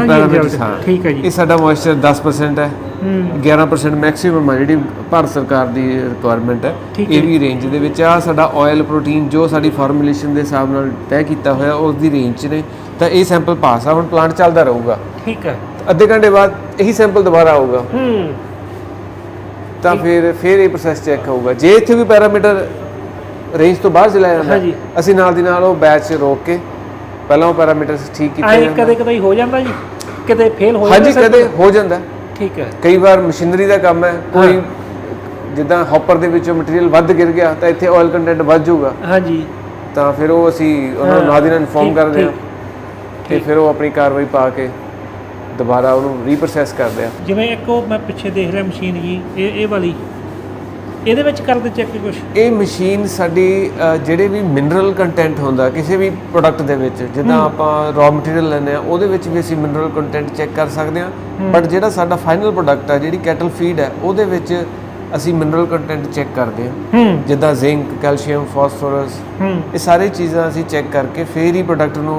ਹਾਂ। ਠੀਕ ਹੈ ਜੀ। ਇਹ ਸਾਡਾ ਮੋਇਸਚਰ 10% ਹੈ। ਹੂੰ। 11% ਮੈਕਸਿਮਮ ਹੈ ਜਿਹੜੀ ਭਾਰਤ ਸਰਕਾਰ ਦੀ ਰਿਕੁਆਇਰਮੈਂਟ ਹੈ। ਇਹ ਵੀ ਰੇਂਜ ਦੇ ਵਿੱਚ ਆ। ਸਾਡਾ ਆਇਲ ਪ੍ਰੋਟੀਨ ਜੋ ਸਾਡੀ ਫਾਰਮੂਲੇਸ਼ਨ ਦੇ ਹਿਸਾਬ ਨਾਲ ਤੈਅ ਕੀਤਾ ਹੋਇਆ ਉਸ ਦੀ ਰੇਂਜ 'ਚ ਨੇ। ਤਾਂ ਇਹ ਸੈਂਪਲ ਪਾਸ ਆ। ਹੁਣ ਪਲਾਂਟ ਚੱਲਦਾ ਰਹੂਗਾ। ਠੀਕ ਹੈ। ਅੱਧੇ ਘੰਟੇ ਬਾਅਦ ਇਹੀ ਸੈਂਪਲ ਦੁਬਾਰਾ ਆਊਗਾ। ਹੂੰ। ਤਾਂ ਫਿਰ ਫਿਰ ਇਹ ਪ੍ਰੋਸੈਸ ਚੈੱਕ ਹੋਊਗਾ। ਜੇ ਇੱਥੇ ਵੀ ਪੈਰਾਮੀਟਰ ਰੇਂਜ ਤੋਂ ਬਾਹਰ ਚਲਾ ਜਾਂਦਾ। ਅਸੀਂ ਨਾਲ ਦੀ ਨਾਲ ਉਹ ਬੈਚ ਰੋਕ ਕੇ ਪਹਿਲਾਂ ਉਹ ਪੈਰਾਮੀਟਰਸ ਠੀਕ ਕੀਤੇ ਆਏ ਕਦੇ ਕਦੇ ਹੋ ਜਾਂਦਾ ਜੀ? ਕਿਤੇ ਫੇਲ ਹੋ ਹਾਂਜੀ ਜਾਂਦਾ ਕਦੇ ਹੋ ਜਾਂਦਾ। ਠੀਕ ਹੈ। ਕਈ ਵਾਰ ਮਸ਼ੀਨਰੀ ਦਾ ਕੰਮ ਹੈ ਕੋਈ ਜਿੱਦਾਂ ਹੌਪਰ ਦੇ ਵਿੱਚੋਂ ਮਟੀਰੀਅਲ ਵੱਧ ਗਿਰ ਗਿਆ ਤਾਂ ਇੱਥੇ ਆਇਲ ਕੰਟੈਂਟ ਵੱਧ ਜਾਊਗਾ। ਹਾਂਜੀ। ਤਾਂ ਫਿਰ ਉਹ ਅਸੀਂ ਉਹਨਾਂ ਨੂੰ ਨਾਲ ਦੀ ਨਾਲ ਇਨਫੋਰਮ ਕਰਦੇ ਹਾਂ। ਤੇ ਫਿਰ ਉਹ ਆਪਣੀ ਕਾਰਵਾਈ ਪਾ ਕੇ ਦੁਬਾਰਾ ਉਹਨੂੰ ਰੀਪਰੋਸੈਸ ਕਰਦੇ ਆ। ਜਿਵੇਂ ਇੱਕ ਉਹ ਮੈਂ ਪਿੱਛੇ ਦੇਖ ਰਿਹਾ ਮਸ਼ੀਨ ਜੀ ਇਹ ਇਹ ਵਾਲੀ। ਇਹਦੇ ਵਿੱਚ ਕਰਦੇ ਚੈੱਕ ਕੁਝ ਇਹ ਮਸ਼ੀਨ ਸਾਡੀ ਅ, ਜਿਹੜੇ ਵੀ ਮਿਨਰਲ ਕੰਟੈਂਟ ਹੁੰਦਾ ਕਿਸੇ ਵੀ ਪ੍ਰੋਡਕਟ ਦੇ ਵਿੱਚ ਜਿੱਦਾਂ ਆਪਾਂ ਰॉ ਮਟੀਰੀਅਲ ਲੈਂਦੇ ਆ ਉਹਦੇ ਵਿੱਚ ਵੀ ਅਸੀਂ ਮਿਨਰਲ ਕੰਟੈਂਟ ਚੈੱਕ ਕਰ ਸਕਦੇ ਆ ਬਟ ਜਿਹੜਾ ਸਾਡਾ ਫਾਈਨਲ ਪ੍ਰੋਡਕਟ ਹੈ ਜਿਹੜੀ ਕੈਟਲ ਫੀਡ ਹੈ ਉਹਦੇ ਵਿੱਚ ਅਸੀਂ ਮਿਨਰਲ ਕੰਟੈਂਟ ਚੈੱਕ ਕਰਦੇ ਆ ਹੂੰ। ਜਿੱਦਾਂ ਜ਼ਿੰਕ ਕੈਲਸ਼ੀਅਮ ਫਾਸਫੋਰਸ ਹੂੰ। ਇਹ ਸਾਰੀ ਚੀਜ਼ਾਂ ਅਸੀਂ ਚੈੱਕ ਕਰਕੇ ਫੇਰ ਹੀ ਪ੍ਰੋਡਕਟ ਨੂੰ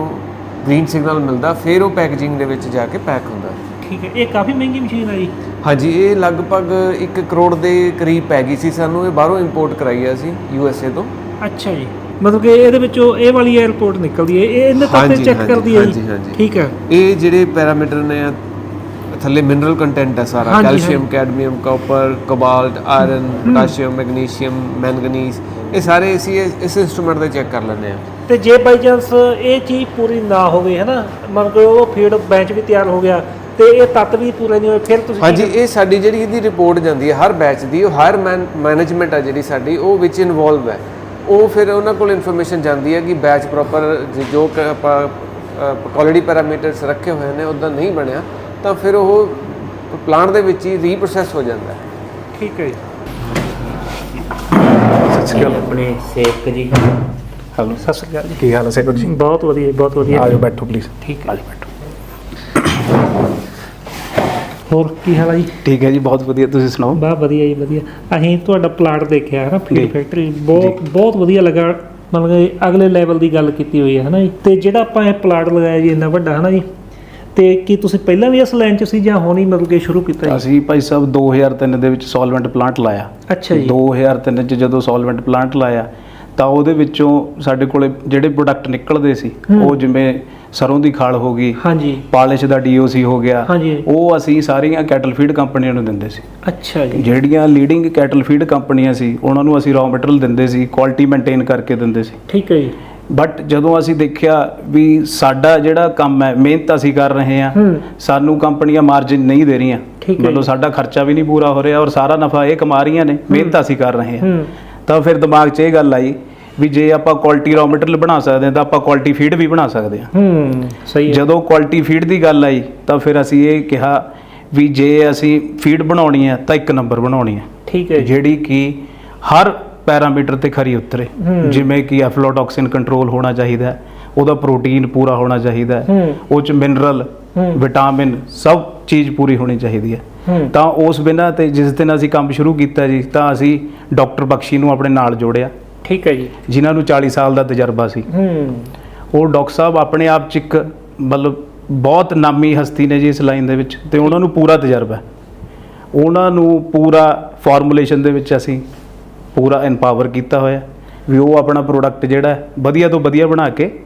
ਗ੍ਰੀਨ ਸਿਗਨਲ ਮਿਲਦਾ ਫਿਰ ਉਹ ਪੈਕੇਜਿੰਗ ਦੇ ਵਿੱਚ ਜਾ ਕੇ ਪੈਕ ਹੁੰਦਾ। ਠੀਕ ਹੈ। ਇਹ ਕਾਫੀ ਮਹਿੰਗੀ ਮਸ਼ੀਨ ਹੈ ਜੀ। ਹਾਂਜੀ ਇਹ ਲਗਭਗ 1 ਕਰੋੜ ਦੇ ਕਰੀਬ ਪੈ ਗਈ ਸੀ ਸਾਨੂੰ ਇਹ ਬਾਹਰੋਂ ਇੰਪੋਰਟ ਕਰਾਈ ਆ ਅਸੀਂ ਯੂ ਐਸ ਏ ਤੋਂ। ਅੱਛਾ ਜੀ। ਮਤਲਬ ਕਿ ਇਹਦੇ ਵਿੱਚੋਂ ਇਹ ਵਾਲੀ 에ਅਰਪੋਰਟ ਨਿਕਲਦੀ ਹੈ ਇਹ ਇਹਨੇ ਤੱਕ ਹਾਂਜੀ, ਚੈੱਕ ਕਰਦੀ ਹੈ ਹਾਂਜੀ, ਹਾਂਜੀ। ਠੀਕ ਹੈ। ਇਹ ਜਿਹੜੇ ਪੈਰਾਮੀਟਰ ਨੇ ਥੱਲੇ ਮਿਨਰਲ ਕੰਟੈਂਟ ਹੈ ਸਾਰਾ calcium cadmium copper cobalt iron potassium magnesium manganese ਇਹ ਸਾਰੇ ਅਸੀਂ ਇਸ- ਇਸ ਇਨਸਟਰੂਮੈਂਟ ਤੇ ਚੈੱਕ ਕਰ ਲੈਂਦੇ ਆ ਤੇ ਜੇ ਬਾਈ ਚਾਂਸ ਇਹ ਚੀਜ਼ ਪੂਰੀ ਨਾ ਹੋਵੇ ਹੈ ਨਾ ਮਤਲਬ ਕਿ ਉਹ ਫੀਡ ਬੈਂਚ ਵੀ ਤਿਆਰ ਹੋ ਗਿਆ ਤੇ ਇਹ ਤੱਤ ਵੀ ਪੂਰੇ ਨਹੀਂ ਹੋਏ ਫਿਰ ਤੁਸੀਂ ਹਾਂਜੀ ਇਹ ਸਾਡੀ ਜਿਹੜੀ ਇਹਦੀ ਰਿਪੋਰਟ ਜਾਂਦੀ ਹੈ ਹਰ ਬੈਚ ਦੀ ਉਹ ਹਾਇਰ ਮੈਨੇਜਮੈਂਟ ਆ ਜਿਹੜੀ ਸਾਡੀ ਉਹ ਵਿੱਚ ਇਨਵੋਲਵ ਹੈ। ਉਹ ਫਿਰ ਉਹਨਾਂ ਕੋਲ ਇਨਫੋਰਮੇਸ਼ਨ ਜਾਂਦੀ ਹੈ ਕਿ ਬੈਚ ਪ੍ਰੋਪਰ ਜੋ ਕੁਆਲਿਟੀ ਪੈਰਾਮੀਟਰਸ ਰੱਖੇ ਹੋਏ ਨੇ ਉਹਦਾ ਨਹੀਂ ਬਣਿਆ ਤਾਂ ਫਿਰ ਉਹ ਪਲਾਂਟ ਦੇ ਵਿੱਚ ਹੀ ਰੀਪਰੋਸੈਸ ਹੋ ਜਾਂਦਾ ਹੈ। ਠੀਕ ਹੈ ਜੀ। ਆਪਣੇ ਸੇਵਕ ਜੀ। ਹੈਲੋ। ਸਤਿ ਸ਼੍ਰੀ ਅਕਾਲ ਜੀ। ਕੀ ਹਾਲ ਹੈ ਸੇਵਕ ਜੀ? ਬਹੁਤ ਵਧੀਆ ਬਹੁਤ ਵਧੀਆ। ਆ ਜਾਓ ਬੈਠੋ ਪਲੀਜ਼ ਠੀਕ ਹੈ। ਜੀ ਬੈਠੋ। ਹੋਰ ਕੀ ਹਾਲ ਹੈ ਜੀ? ਠੀਕ ਹੈ ਜੀ ਬਹੁਤ ਵਧੀਆ। ਤੁਸੀਂ ਸੁਣਾਓ? ਬਾ ਵਧੀਆ ਜੀ ਵਧੀਆ। ਅਸੀਂ ਤੁਹਾਡਾ ਪਲਾਟ ਦੇਖਿਆ ਹੈ ਨਾ ਫੀਡ। ਫੈਕਟਰੀ ਬਹੁਤ ਬਹੁਤ ਵਧੀਆ ਲੱਗਾ। ਮਤਲਬ ਕਿ ਅਗਲੇ ਲੈਵਲ ਦੀ ਗੱਲ ਕੀਤੀ ਹੋਈ ਹੈ ਹਨਾ ਜੀ? ਤੇ ਜਿਹੜਾ ਆਪਾਂ ਇਹ ਪਲਾਟ ਲਗਾਇਆ ਜੀ ਇੰਨਾ ਵੱਡਾ ਹਨਾ ਜੀ? ਤੇ ਕੀ ਤੁਸੀਂ ਪਹਿਲਾਂ ਵੀ ਇਸ ਲਾਈਨ 'ਚ ਸੀ ਜਾਂ ਹੁਣ ਹੀ ਮਤਲਬ ਕਿ ਸ਼ੁਰੂ ਕੀਤਾ ਅਸੀਂ ਭਾਈ ਸਾਹਿਬ 2003 ਦੇ ਵਿੱਚ ਸੋਲਵੈਂਟ ਪਲਾਂਟ ਲਾਇਆ। ਅੱਛਾ ਜੀ। 2003 ਚ ਜਦੋਂ ਸੋਲਵੈਂਟ ਪਲਾਂਟ ਲਾਇਆ ਤਾਂ ਉਹਦੇ ਵਿੱਚੋਂ ਸਾਡੇ ਕੋਲੇ ਜਿਹੜੇ ਪ੍ਰੋਡਕਟ ਨਿਕਲਦੇ ਸੀ ਉਹ ਜਿਵੇਂ ਸਰੋਂ ਦੀ ਖਾਲ ਹੋ ਗਈ ਹਾਂਜੀ। ਪਾਲਿਸ਼ ਦਾ ਡੀਓਸੀ ਹੋ ਗਿਆ ਹਾਂਜੀ। ਉਹ ਅਸੀਂ ਸਾਰੀਆਂ ਕੈਟਲ ਫੀਡ ਕੰਪਨੀਆਂ ਨੂੰ ਦਿੰਦੇ ਸੀ। ਅੱਛਾ ਜੀ। ਜਿਹੜੀਆਂ ਲੀਡਿੰਗ ਕੈਟਲ ਫੀਡ ਕੰਪਨੀਆਂ ਸੀ ਉਹਨਾਂ ਨੂੰ ਅਸੀਂ ਰॉ ਮਟੀਰੀਅਲ ਦਿੰਦੇ ਸੀ ਕੁਆਲਿਟੀ ਮੇਨਟੇਨ ਕਰਕੇ ਦਿੰਦੇ ਸੀ। ਠੀਕ ਹੈ ਜੀ। ਬਟ ਜਦੋਂ ਅਸੀਂ ਦੇਖਿਆ ਵੀ ਸਾਡਾ ਜਿਹੜਾ ਕੰਮ ਹੈ ਮਿਹਨਤ ਅਸੀਂ ਕਰ ਰਹੇ ਹਾਂ ਹੂੰ। ਸਾਨੂੰ ਕੰਪਨੀਆਂ ਮਾਰਜਿਨ ਨਹੀਂ ਦੇ ਰਹੀਆਂ। ਠੀਕ ਹੈ ਮਤਲਬ। ਸਾਡਾ ਖਰਚਾ ਵੀ ਨਹੀਂ ਪੂਰਾ ਹੋ ਰਿਹਾ ਔਰ ਸਾਰਾ ਨਫਾ ਇਹ ਕਮਾ ਰਹੀਆਂ ਨੇ ਮਿਹਨਤ ਅਸੀਂ ਕਰ ਰਹੇ ਹਾਂ। ਹੂੰ। ਤਾਂ ਫਿਰ ਦਿਮਾਗ 'ਚ ਇਹ ਗੱਲ ਆਈ ਵੀ ਜੇ ਆਪਾਂ ਕੁਆਲਿਟੀ ਰॉ ਮਟੀਰੀਅਲ ਬਣਾ ਸਕਦੇ ਹਾਂ ਤਾਂ ਆਪਾਂ ਕੁਆਲਿਟੀ ਫੀਡ ਵੀ ਬਣਾ ਸਕਦੇ ਹਾਂ। ਹੂੰ ਸਹੀ ਹੈ। ਜਦੋਂ ਕੁਆਲਿਟੀ ਫੀਡ ਦੀ ਗੱਲ ਆਈ ਤਾਂ ਫਿਰ ਅਸੀਂ ਇਹ ਕਿਹਾ ਵੀ ਜੇ ਅਸੀਂ ਫੀਡ ਬਣਾਉਣੀ ਹੈ ਤਾਂ ਇੱਕ ਨੰਬਰ ਬਣਾਉਣੀ ਹੈ। ਠੀਕ ਹੈ ਜੀ। ਜਿਹੜੀ ਕਿ ਹਰ ਪੈਰਾਮੀਟਰ ਤੇ ਖਰੀ ਉਤਰੇ। ਜਿਵੇਂ ਕਿ ਐਫਲੋਟੌਕਸਿਨ ਕੰਟਰੋਲ ਹੋਣਾ ਚਾਹੀਦਾ ਹੈ ਉਹਦਾ ਪ੍ਰੋਟੀਨ ਪੂਰਾ ਹੋਣਾ ਚਾਹੀਦਾ ਹੈ। ਹੂੰ ਉਹ ਚ ਮਿਨਰਲ। ਵਿਟਾਮਿਨ ਸਭ ਚੀਜ਼ ਪੂਰੀ ਹੋਣੀ ਚਾਹੀਦੀ ਹੈ। ਹੂੰ। ਤਾਂ ਉਸ ਬਿਨਾਂ ਤੇ ਜਿਸ ਦਿਨ ਅਸੀਂ ਕੰਮ ਸ਼ੁਰੂ ਕੀਤਾ ਜੀ ਤਾਂ ਅਸੀਂ ਡਾਕਟਰ ਬਖਸ਼ੀ ਨੂੰ ਆਪਣੇ ਨਾਲ ਜੋੜਿਆ। ਠੀਕ ਹੈ ਜੀ। ਜਿਨ੍ਹਾਂ ਨੂੰ 40 ਸਾਲ ਦਾ ਤਜਰਬਾ ਸੀ। ਹੂੰ। ਉਹ ਡਾਕਟਰ ਸਾਹਿਬ ਆਪਣੇ ਆਪ ਚ ਇੱਕ ਮਤਲਬ ਬਹੁਤ ਨਾਮੀ ਹਸਤੀ ਨੇ ਜੀ ਇਸ ਲਾਈਨ ਦੇ ਵਿੱਚ ਤੇ ਉਹਨਾਂ ਨੂੰ ਪੂਰਾ ਤਜਰਬਾ ਹੈ। ਉਹਨਾਂ ਨੂੰ ਪੂਰਾ ਫਾਰਮੂਲੇਸ਼ਨ ਦੇ ਵਿੱਚ ਅਸੀਂ ਪੂਰਾ ਐਮਪਾਵਰ ਕੀਤਾ ਹੋਇਆ ਵੀ ਉਹ ਆਪਣਾ ਪ੍ਰੋਡਕਟ ਜਿਹੜਾ ਹੈ ਵਧੀਆ ਤੋਂ ਵਧੀਆ ਬਣਾ ਕੇ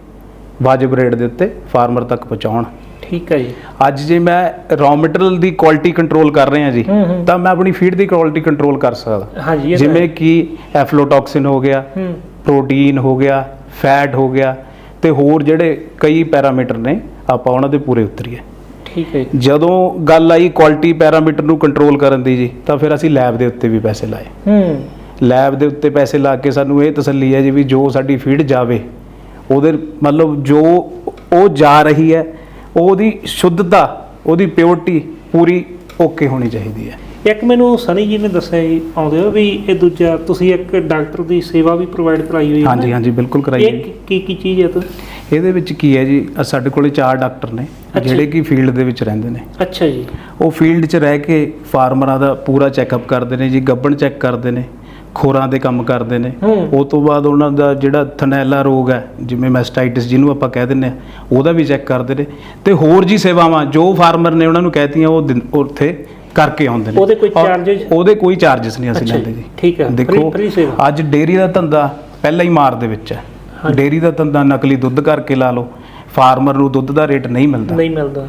ਵਾਜਬ ਰੇਟ ਦੇ ਉੱਤੇ ਫਾਰਮਰ ਤੱਕ ਪਹੁੰਚਾਉਣ। ਠੀਕ ਹੈ ਜੀ। ਅੱਜ ਜੇ ਮੈਂ ਰॉ ਮਟੀਰੀਅਲ ਦੀ ਕੁਆਲਿਟੀ ਕੰਟਰੋਲ ਕਰ ਰਿਹਾ ਜੀ। ਤਾਂ ਮੈਂ ਆਪਣੀ ਫੀਡ ਦੀ ਕੁਆਲਿਟੀ ਕੰਟਰੋਲ ਕਰ ਸਕਦਾ। ਹਾਂਜੀ ਜਿਵੇਂ ਕਿ ਐਫਲੋਟੌਕਸਿਨ ਹੋ ਗਿਆ ਪ੍ਰੋਟੀਨ ਹੋ ਗਿਆ ਫੈਟ ਹੋ ਗਿਆ ਤੇ ਹੋਰ ਜਿਹੜੇ ਕਈ ਪੈਰਾਮੀਟਰ ਨੇ ਆਪਾਂ ਉਹਨਾਂ ਦੇ ਪੂਰੇ ਉਤਰੀਏ। ਠੀਕ ਹੈ ਜਦੋਂ ਗੱਲ ਆਈ ਕੁਆਲਿਟੀ ਪੈਰਾਮੀਟਰ ਨੂੰ ਕੰਟਰੋਲ ਕਰਨ ਦੀ ਜੀ ਤਾਂ ਫਿਰ ਅਸੀਂ ਲੈਬ ਦੇ ਉੱਤੇ ਵੀ ਪੈਸੇ ਲਾਏ। ਹੂੰ। ਲੈਬ ਦੇ ਉੱਤੇ ਪੈਸੇ ਲਾ ਕੇ ਸਾਨੂੰ ਇਹ ਤਸੱਲੀ ਹੈ ਜੀ ਵੀ ਜੋ ਸਾਡੀ ਫੀਡ ਜਾਵੇ ਉਹਦੇ ਮਤਲਬ ਜੋ ਉਹ ਜਾ ਰਹੀ ਹੈ ਉਹਦੀ ਸ਼ੁੱਧਤਾ ਉਹਦੀ ਪਿਓਰਟੀ ਪੂਰੀ ਓਕੇ ਹੋਣੀ ਚਾਹੀਦੀ ਹੈ। ਇੱਕ ਮੈਨੂੰ ਸਨੀ ਜੀ ਨੇ ਦੱਸਿਆ ਜੀ ਆਉਂਦੇ ਹੋ ਵੀ ਇਹ ਦੂਜਾ ਤੁਸੀਂ ਇੱਕ ਡਾਕਟਰ ਦੀ ਸੇਵਾ ਵੀ ਪ੍ਰੋਵਾਈਡ ਕਰਾਈ ਹੋਈ ਹੈ ਹਾਂਜੀ? ਹਾਂਜੀ ਬਿਲਕੁਲ ਇਹ ਕਰਾਈਏ ਕੀ- ਕੀ ਕੀ ਚੀਜ਼ ਹੈ ਤੂੰ ਇਹਦੇ ਵਿੱਚ ਕੀ ਹੈ ਜੀ ਸਾਡੇ ਕੋਲੇ ਚਾਰ ਡਾਕਟਰ ਨੇ। ਜਿਹੜੇ ਕਿ ਫੀਲਡ ਦੇ ਵਿੱਚ ਰਹਿੰਦੇ ਨੇ। ਅੱਛਾ ਜੀ। ਉਹ ਫੀਲਡ 'ਚ ਰਹਿ ਕੇ ਫਾਰਮਰਾਂ ਦਾ ਪੂਰਾ ਚੈੱਕਅਪ ਕਰਦੇ ਨੇ ਜੀ ਗੱਬਣ ਚੈੱਕ ਕਰਦੇ ਨੇ। ਖੋਰਾਂ ਦੇ ਕੰਮ ਕਰਦੇ ਨੇ। ਉਹ ਤੋਂ ਬਾਅਦ ਉਹਨਾਂ ਦਾ ਜਿਹੜਾ ਥਨੈਲਾ ਰੋਗ ਹੈ ਜਿਵੇਂ ਮੈਸਟਾਈਟਿਸ ਜਿਹਨੂੰ ਆਪਾਂ ਕਹਿ ਦਿੰਦੇ ਆ ਉਹਦਾ ਵੀ ਚੈੱਕ ਕਰਦੇ ਨੇ। ਤੇ ਹੋਰ ਜੀ ਸੇਵਾਵਾਂ ਜੋ ਫਾਰਮਰ ਨੇ ਉਹਨਾਂ ਨੂੰ ਕਹਿਤੀਆਂ ਉਹ ਦਿਨ- ਉੱਥੇ ਕਰਕੇ ਆਉਂਦੇ ਨੇ। ਉਹਦੇ ਕੋਈ? ਉਹਦੇ ਚਾਰजेस ਨਹੀਂ ਅਸੀਂ ਲੈਂਦੇ ਜੀ, ਠੀਕ ਹੈ, ਦੇਖੋ। ਅੱਜ ਡੇਅਰੀ ਦਾ ਧੰਦਾ ਪਹਿਲਾਂ ਹੀ ਮਾਰ ਦੇ ਵਿੱਚ ਹੈ। ਡੇਅਰੀ ਦਾ ਧੰਦਾ ਨਕਲੀ ਦੁੱਧ ਕਰਕੇ ਲਾ ਲਓ। ਫਾਰਮਰ ਨੂੰ ਦੁੱਧ ਦਾ ਰੇਟ ਨਹੀਂ ਮਿਲਦਾ। ਨਹੀਂ ਮਿਲਦਾ।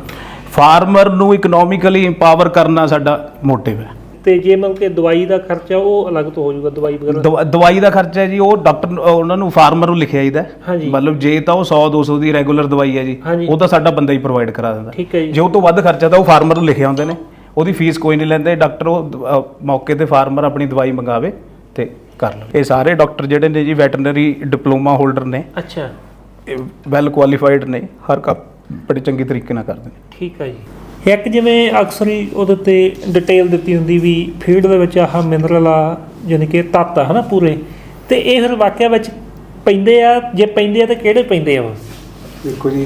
ਫਾਰਮਰ ਨੂੰ ਇਕਨੋਮਿਕਲੀ ਇੰਪਾਵਰ ਕਰਨਾ ਸਾਡਾ ਮੋਟਿਵ ਹੈ। ਤੇ ਜੇ ਮਤਲਬ ਕਿ ਦਵਾਈ ਦਾ ਖਰਚਾ ਉਹ ਅਲੱਗ ਤੋਂ ਹੋ ਜਾਊਗਾ ਦਵਾਈ ਵਗੈਰਾ? ਦਵਾ- ਦਵਾਈ ਦਾ ਖਰਚਾ ਜੀ ਉਹ ਡਾਕਟਰ ਉਹਨਾਂ ਨੂੰ ਫਾਰਮਰ ਨੂੰ ਲਿਖਿਆ ਜਾਂਦਾ ਹਾਂਜੀ। ਮਤਲਬ ਜੇ ਤਾਂ ਉਹ 100 200 ਦੀ ਰੈਗੂਲਰ ਦਵਾਈ ਹੈ ਜੀ। ਉਹ ਤਾਂ ਸਾਡਾ ਬੰਦਾ ਹੀ ਪ੍ਰੋਵਾਈਡ ਕਰਾ ਦਿੰਦਾ। ਠੀਕ ਹੈ ਜੀ। ਜੇ ਉਹ ਤੋਂ ਵੱਧ ਖਰਚਾ ਤਾਂ ਉਹ ਫਾਰਮਰ ਨੂੰ ਲਿਖਿਆ ਹੁੰਦੇ ਨੇ। ਉਹਦੀ ਫੀਸ ਕੋਈ ਨਹੀਂ ਲੈਂਦੇ ਡਾਕਟਰ ਉਹ ਦ- ਮੌਕੇ ਤੇ ਫਾਰਮਰ ਆਪਣੀ ਦਵਾਈ ਮੰਗਾਵੇ ਤੇ ਕਰ ਲਵੇ। ਇਹ ਸਾਰੇ ਡਾਕਟਰ ਜਿਹੜੇ ਨੇ ਜੀ ਵੈਟਰਨਰੀ ਡਿਪਲੋਮਾ ਹੋਲਡਰ ਨੇ। ਅੱਛਾ। ਵੈਲ ਕੁਆਲੀਫਾਈਡ ਨੇ ਹਰ ਕੰਮ ਬੜੇ ਚੰਗੇ ਤਰੀਕੇ ਨਾਲ ਕਰਦੇ ਨੇ। ਠੀਕ ਹੈ ਜੀ। ਇੱਕ ਜਿਵੇਂ ਅਕਸਰ ਹੀ ਉਹਦੇ ਤੇ ਡਿਟੇਲ ਦਿੱਤੀ ਹੁੰਦੀ ਵੀ ਫੀਡ ਦੇ ਵਿੱਚ ਆਹ ਮਿਨਰਲ ਆ ਯਾਨੀ ਕਿ ਤੱਤ ਆ ਹਨਾ ਪੂਰੇ। ਤੇ ਇਹ ਫਿਰ ਵਾਕਿਆ ਵਿੱਚ ਪੈਂਦੇ ਆ ਜੇ ਪੈਂਦੇ ਆ ਤਾਂ ਕਿਹੜੇ ਪੈਂਦੇ ਆ ਉਹ? ਦੇਖੋ ਜੀ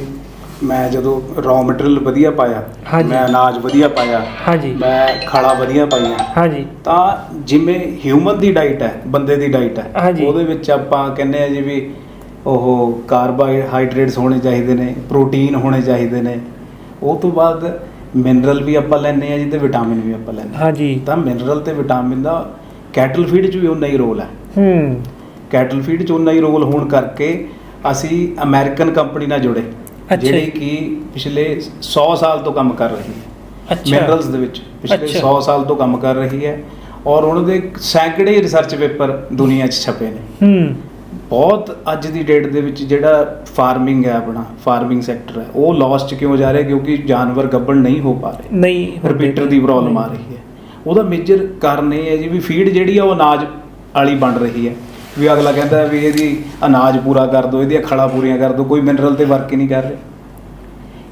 ਮੈਂ ਜਦੋਂ ਰॉ ਮਟੀਰੀਅਲ ਵਧੀਆ ਪਾਇਆ। ਮੈਂ ਅਨਾਜ ਵਧੀਆ ਪਾਇਆ ਹਾਂਜੀ। ਮੈਂ ਖਾਲਾ ਵਧੀਆ ਪਾਈਆਂ ਹਾਂਜੀ। ਤਾਂ ਜਿਵੇਂ ਹਿਊਮਨ ਦੀ ਡਾਈਟ ਹੈ ਬੰਦੇ ਦੀ ਡਾਈਟ ਹੈ। ਉਹਦੇ ਵਿੱਚ ਆਪਾਂ ਕਹਿੰਦੇ ਆ ਜੀ ਵੀ ਉਹ ਕਾਰਬੋਹਾਈਡਰੇਟਸ ਹੋਣੇ ਚਾਹੀਦੇ ਨੇ ਪ੍ਰੋਟੀਨ ਹੋਣੇ ਚਾਹੀਦੇ ਨੇ। ਉਹ ਤੋਂ ਬਾਅਦ ਮਿਨਰਲ ਵੀ ਆਪਾਂ ਲੈਂਦੇ ਆ ਜੀ ਤੇ ਵਿਟਾਮਿਨ ਵੀ ਆਪਾਂ ਹਾਂ। ਹਾਂਜੀ। ਤਾਂ ਮਿਨਰਲ ਤੇ ਵਿਟਾਮਿਨ ਦਾ ਕੈਟਲ ਫੀਡ 'ਚ ਵੀ ਉਨਾ ਹੀ ਰੋਲ ਹੈ। ਹੂੰ। ਕੈਟਲ ਫੀਡ 'ਚ ਉਨਾ ਹੀ ਰੋਲ ਹੋਣ ਕਰਕੇ ਅਸੀਂ ਅਮਰੀਕਨ ਕੰਪਨੀ ਨਾਲ ਜੁੜੇ। ਜਿਹੜੀ। ਕਿ ਪਿਛਲੇ 100 ਸਾਲ ਤੋਂ ਕੰਮ ਕਰ ਰਹੀ ਹੈ। ਅੱਛਾ। ਮਿਨਰਲਸ ਦੇ ਵਿੱਚ ਪਿਛਲੇ ਅੱਛਾ। 100 ਸਾਲ ਤੋਂ ਕੰਮ ਕਰ ਰਹੀ ਹੈ। ਔਰ ਉਹਨਾਂ ਦੇ ਸੈਂਕੜੇ ਰਿਸਰਚ ਪੇਪਰ ਦੁਨੀਆ 'ਚ ਛਪੇ ਨੇ। ਹੂੰ। ਬਹੁਤ ਅੱਜ ਦੀ ਡੇਟ ਦੇ ਵਿੱਚ ਜਿਹੜਾ ਫਾਰਮਿੰਗ ਹੈ ਆਪਣਾ ਫਾਰਮਿੰਗ ਸੈਕਟਰ ਹੈ ਉਹ ਲਾਸ 'ਚ ਕਿਉਂ ਜਾ ਰਿਹਾ? ਕਿਉਂਕਿ ਜਾਨਵਰ ਗੱਭਣ ਨਹੀਂ ਹੋ ਪਾ ਰਹੇ। ਨਹੀਂ। ਰਿਪੀਟਰ ਦੀ ਪ੍ਰੋਬਲਮ ਆ ਰਹੀ ਹੈ। ਉਹਦਾ ਮੇਜਰ ਕਾਰਨ ਇਹ ਹੈ ਜੀ ਵੀ ਫੀਡ ਜਿਹੜੀ ਆ ਉਹ ਅਨਾਜ ਵਾਲੀ ਬਣ ਰਹੀ ਹੈ। ਵੀ ਅਗਲਾ ਕਹਿੰਦਾ ਵੀ ਇਹਦੀ ਅਨਾਜ ਪੂਰਾ ਕਰ ਦਿਓ ਇਹਦੀਆਂ ਖੜਾ ਪੂਰੀਆਂ ਕਰ ਦਿਓ ਕੋਈ ਮਿਨਰਲ ਤੇ ਵਰਕ ਹੀ ਨਹੀਂ ਕਰ ਰਿਹਾ।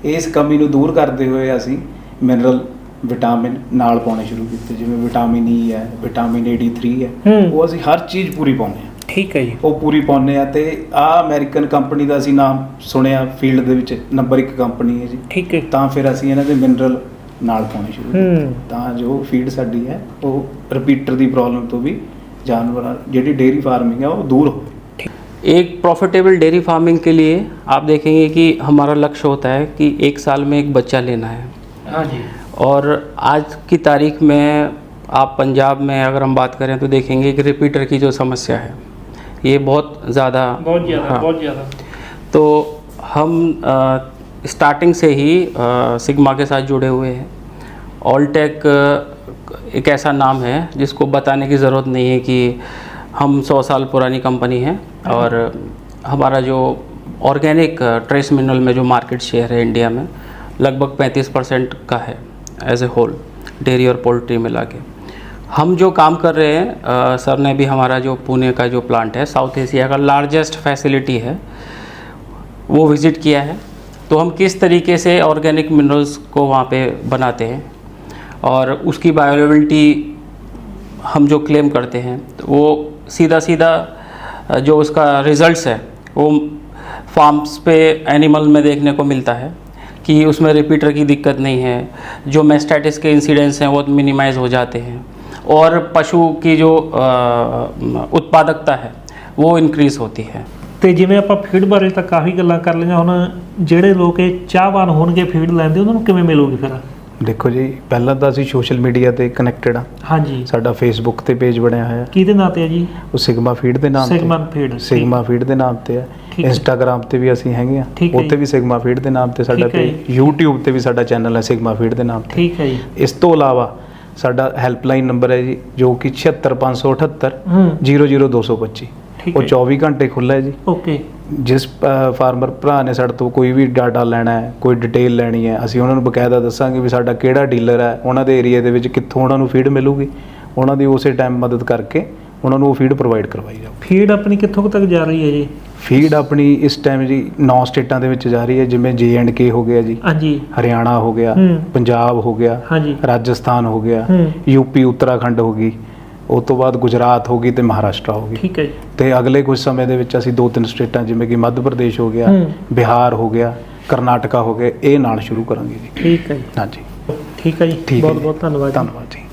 ਇਸ ਕਮੀ ਨੂੰ ਦੂਰ ਕਰਦੇ ਹੋਏ ਅਸੀਂ ਮਿਨਰਲ ਵਿਟਾਮਿਨ ਨਾਲ ਪਾਉਣੇ ਸ਼ੁਰੂ ਕੀਤੇ। ਜਿਵੇਂ ਵਿਟਾਮਿਨ ਈ ਹੈ ਵਿਟਾਮਿਨ ਏ3 ਹੈ ਹੂੰ। ਉਹ ਅਸੀਂ ਹਰ ਚੀਜ਼ ਪੂਰੀ ਪਾਉਂਦੇ ਹਾਂ। ਠੀਕ ਹੈ ਜੀ ਉਹ ਪੂਰੀ ਪਾਉਂਦੇ ਆ ਤੇ ਆ ਅਮਰੀਕਨ ਕੰਪਨੀ ਦਾ ਅਸੀਂ ਨਾਮ ਸੁਣਿਆ ਫੀਲਡ ਦੇ ਵਿੱਚ ਨੰਬਰ 1 ਕੰਪਨੀ ਹੈ ਜੀ ਠੀਕ ਹੈ ਤਾਂ ਫਿਰ ਅਸੀਂ ਇਹਨਾਂ ਦੇ ਮਿਨਰਲ ਨਾਲ ਪਾਉਣੇ ਸ਼ੁਰੂ ਹੂੰ। ਕੀਤੇ ਤਾਂ ਜੋ ਫੀਡ ਸਾਡੀ ਹੈ ਉਹ ਰਿਪੀਟਰ ਦੀ ਪ੍ਰੋਬਲਮ ਤੋਂ ਵੀ ਜਾਨਵਰਾਂ ਜਿਹੜੀ ਡੇਅਰੀ ਫਾਰਮਿੰਗ ਹੈ ਉਹ ਦੂਰ ਹੋਵੇ एक प्रॉफिटेबल डेयरी फार्मिंग के लिए आप देखेंगे कि हमारा लक्ष्य होता है कि एक साल में एक बच्चा लेना है ਹਾਂਜੀ और आज की तारीख में आप पंजाब में अगर हम बात करें तो देखेंगे कि रिपीटर की जो समस्या है ये बहुत ज़्यादा बहुत ज़्यादा हाँ। बहुत ज़्यादा। तो हम स्टार्टिंग से ही सिग्मा के साथ जुड़े हुए हैं। ऑलटेक एक ऐसा नाम है जिसको बताने की ज़रूरत नहीं है कि हम सौ साल पुरानी कंपनी है और हमारा जो ऑर्गेनिक ट्रेस मिनरल में जो मार्केट शेयर है इंडिया में लगभग 35 परसेंट का है एज ए होल डेयरी और पोल्ट्री मिला के। हम जो काम कर रहे हैं अ, सर ने भी हमारा जो पुणे का जो प्लांट है साउथ एशिया का लार्जेस्ट फैसिलिटी है वो विज़िट किया है। तो हम किस तरीके से ऑर्गेनिक मिनरल्स को वहाँ पे बनाते हैं और उसकी बायोलेबिलिटी हम जो क्लेम करते हैं तो वो सीधा सीधा जो उसका रिजल्ट्स है वो फार्म्स पे एनिमल में देखने को मिलता है कि उसमें रिपीटर की दिक्कत नहीं है जो मेस्टाइटिस के इंसिडेंट्स हैं वो मिनिमाइज हो जाते हैं। और पशु की जो अ, उत्पादकता है वो इंक्रीज़ होती है ਤੇ ਜਿਵੇਂ ਆਪਾਂ ਫੀਡ ਬਾਰੇ ਤਾਂ ਕਾਫੀ ਗੱਲਾਂ ਕਰ ਲਈਆਂ ਹੁਣ ਜਿਹੜੇ ਲੋਕ ਇਹ ਚਾਹਵਾਨ ਹੋਣਗੇ ਫੀਡ ਲੈਂਦੇ ਉਹਨਾਂ ਨੂੰ ਕਿਵੇਂ ਮਿਲੂਗੀ ਫਿਰ ਦੇਖੋ ਜੀ ਪਹਿਲਾਂ ਤਾਂ ਅਸੀਂ ਸੋਸ਼ਲ ਮੀਡੀਆ ਤੇ ਕਨੈਕਟਡ ਆ ਹਾਂਜੀ ਸਾਡਾ ਫੇਸਬੁੱਕ ਤੇ ਪੇਜ ਬਣਿਆ ਹੋਇਆ ਕਿਹਦੇ ਨਾਂ ਤੇ ਹੈ ਜੀ ਉਹ ਸਿਗਮਾ ਫੀਡ ਦੇ ਨਾਮ ਤੇ ਸਿਗਮਾ feed, ਸਿਗਮਾ ਫੀਡ ਦੇ ਨਾਮ ਤੇ ਹੈ ਠੀਕ ਹੈ। ਇੰਸਟਾਗ੍ਰam ਤੇ ਵੀ ਅਸੀਂ ਹੈਗੇ ਆ ਠੀਕ ਹੈ ਉੱਥੇ ਜੀ। ਵੀ ਸਿਗਮਾ ਫੀਡ ਦੇ ਨਾਮ ਤੇ ਸਾਡਾ ਠੀਕ ਹੈ ਪੇਜ YouTube ਤੇ ਵੀ ਸਾਡਾ ਚੈਨਲ ਹੈ ਸਿਗਮਾ ਫੀਡ ਦੇ ਨਾਮ ਤੇ ਠੀਕ ਹੈ ਜੀ ਇਸ ਤੋਂ ਇਲਾਵਾ ਸਾਡਾ ਹੈਲਪਲਾਈਨ ਨੰਬਰ ਹੈ ਜੀ ਜੋ ਕਿ 76578 ਹੂੰ। 00225 ਠੀਕ ਉਹ ਹੈ 24 ਘੰਟੇ ਖੁੱਲ੍ਹਾ ਹੈ ਜੀ। ਓਕੇ। ਜਿਸ ਫਾਰਮਰ ਭਰਾ ਨੇ ਸਾਡੇ ਤੋਂ ਕੋਈ ਵੀ ਡਾਟਾ ਲੈਣਾ ਹੈ ਕੋਈ ਡਿਟੇਲ ਲੈਣੀ ਹੈ ਅਸੀਂ ਉਹਨਾਂ ਨੂੰ ਬਕਾਇਦਾ ਦੱਸਾਂਗੇ ਵੀ ਸਾਡਾ ਕਿਹੜਾ ਡੀਲਰ ਹੈ ਉਹਨਾਂ ਦੇ ਏਰੀਆ ਦੇ ਵਿੱਚ ਕਿੱਥੋਂ ਉਹਨਾਂ ਨੂੰ ਫੀਡ ਮਿਲੂਗੀ। ਉਹਨਾਂ ਦੀ ਉਸੇ ਟਾਈਮ ਮਦਦ ਕਰਕੇ ਉਹਨਾਂ ਨੂੰ ਉਹ ਫੀਡ ਪ੍ਰੋਵਾਈਡ ਕਰਵਾਈ ਜਾਊ। ਫੀਡ ਆਪਣੀ ਕਿੱਥੋਂ ਕੁ ਤੱਕ ਜਾ ਰਹੀ ਹੈ ਜੀ? ਫੀਡ ਆਪਣੀ ਇਸ ਟਾਈਮ ਜੀ 9 ਸਟੇਟਾਂ ਦੇ ਵਿੱਚ ਜਾ ਰਹੀ ਹੈ ਜਿਵੇਂ ਜੇ ਐਂਡ ਕੇ ਹੋ ਗਿਆ ਜੀ ਹਾਂਜੀ। ਹਰਿਆਣਾ ਹੋ ਗਿਆ ਹੂੰ। ਪੰਜਾਬ ਹੋ ਗਿਆ ਹਾਂਜੀ। ਰਾਜਸਥਾਨ ਹੋ ਗਿਆ ਹੂੰ। ਯੂਪੀ ਉੱਤਰਾਖੰਡ ਹੋ ਗਈ ਉਸ ਤੋਂ ਬਾਅਦ ਗੁਜਰਾਤ ਹੋ ਗਈ ਤੇ ਮਹਾਰਾਸ਼ਟਰ ਹੋ ਗਈ। ਠੀਕ ਹੈ ਜੀ। ਤੇ ਅਗਲੇ ਕੁਝ ਸਮੇਂ ਦੇ ਵਿੱਚ ਅਸੀਂ ਦੋ ਤਿੰਨ ਸਟੇਟਾਂ ਜਿਵੇਂ ਕਿ ਮੱਧ ਪ੍ਰਦੇਸ਼ ਹੋ ਗਿਆ ਹੂੰ। ਬਿਹਾਰ ਹੋ ਗਿਆ ਕਰਨਾਟਕਾ ਹੋ ਗਿਆ ਇਹ ਨਾਲ ਸ਼ੁਰੂ ਕਰਾਂਗੇ ਜੀ। ਠੀਕ ਹੈ ਜੀ। ਹਾਂਜੀ। ਠੀਕ ਹੈ ਜੀ। ਠੀਕ ਹੈ ਬਹੁਤ ਜੀ। ਬਹੁਤ ਧੰਨਵਾਦ ਜੀ। ਧੰਨਵਾਦ ਜੀ।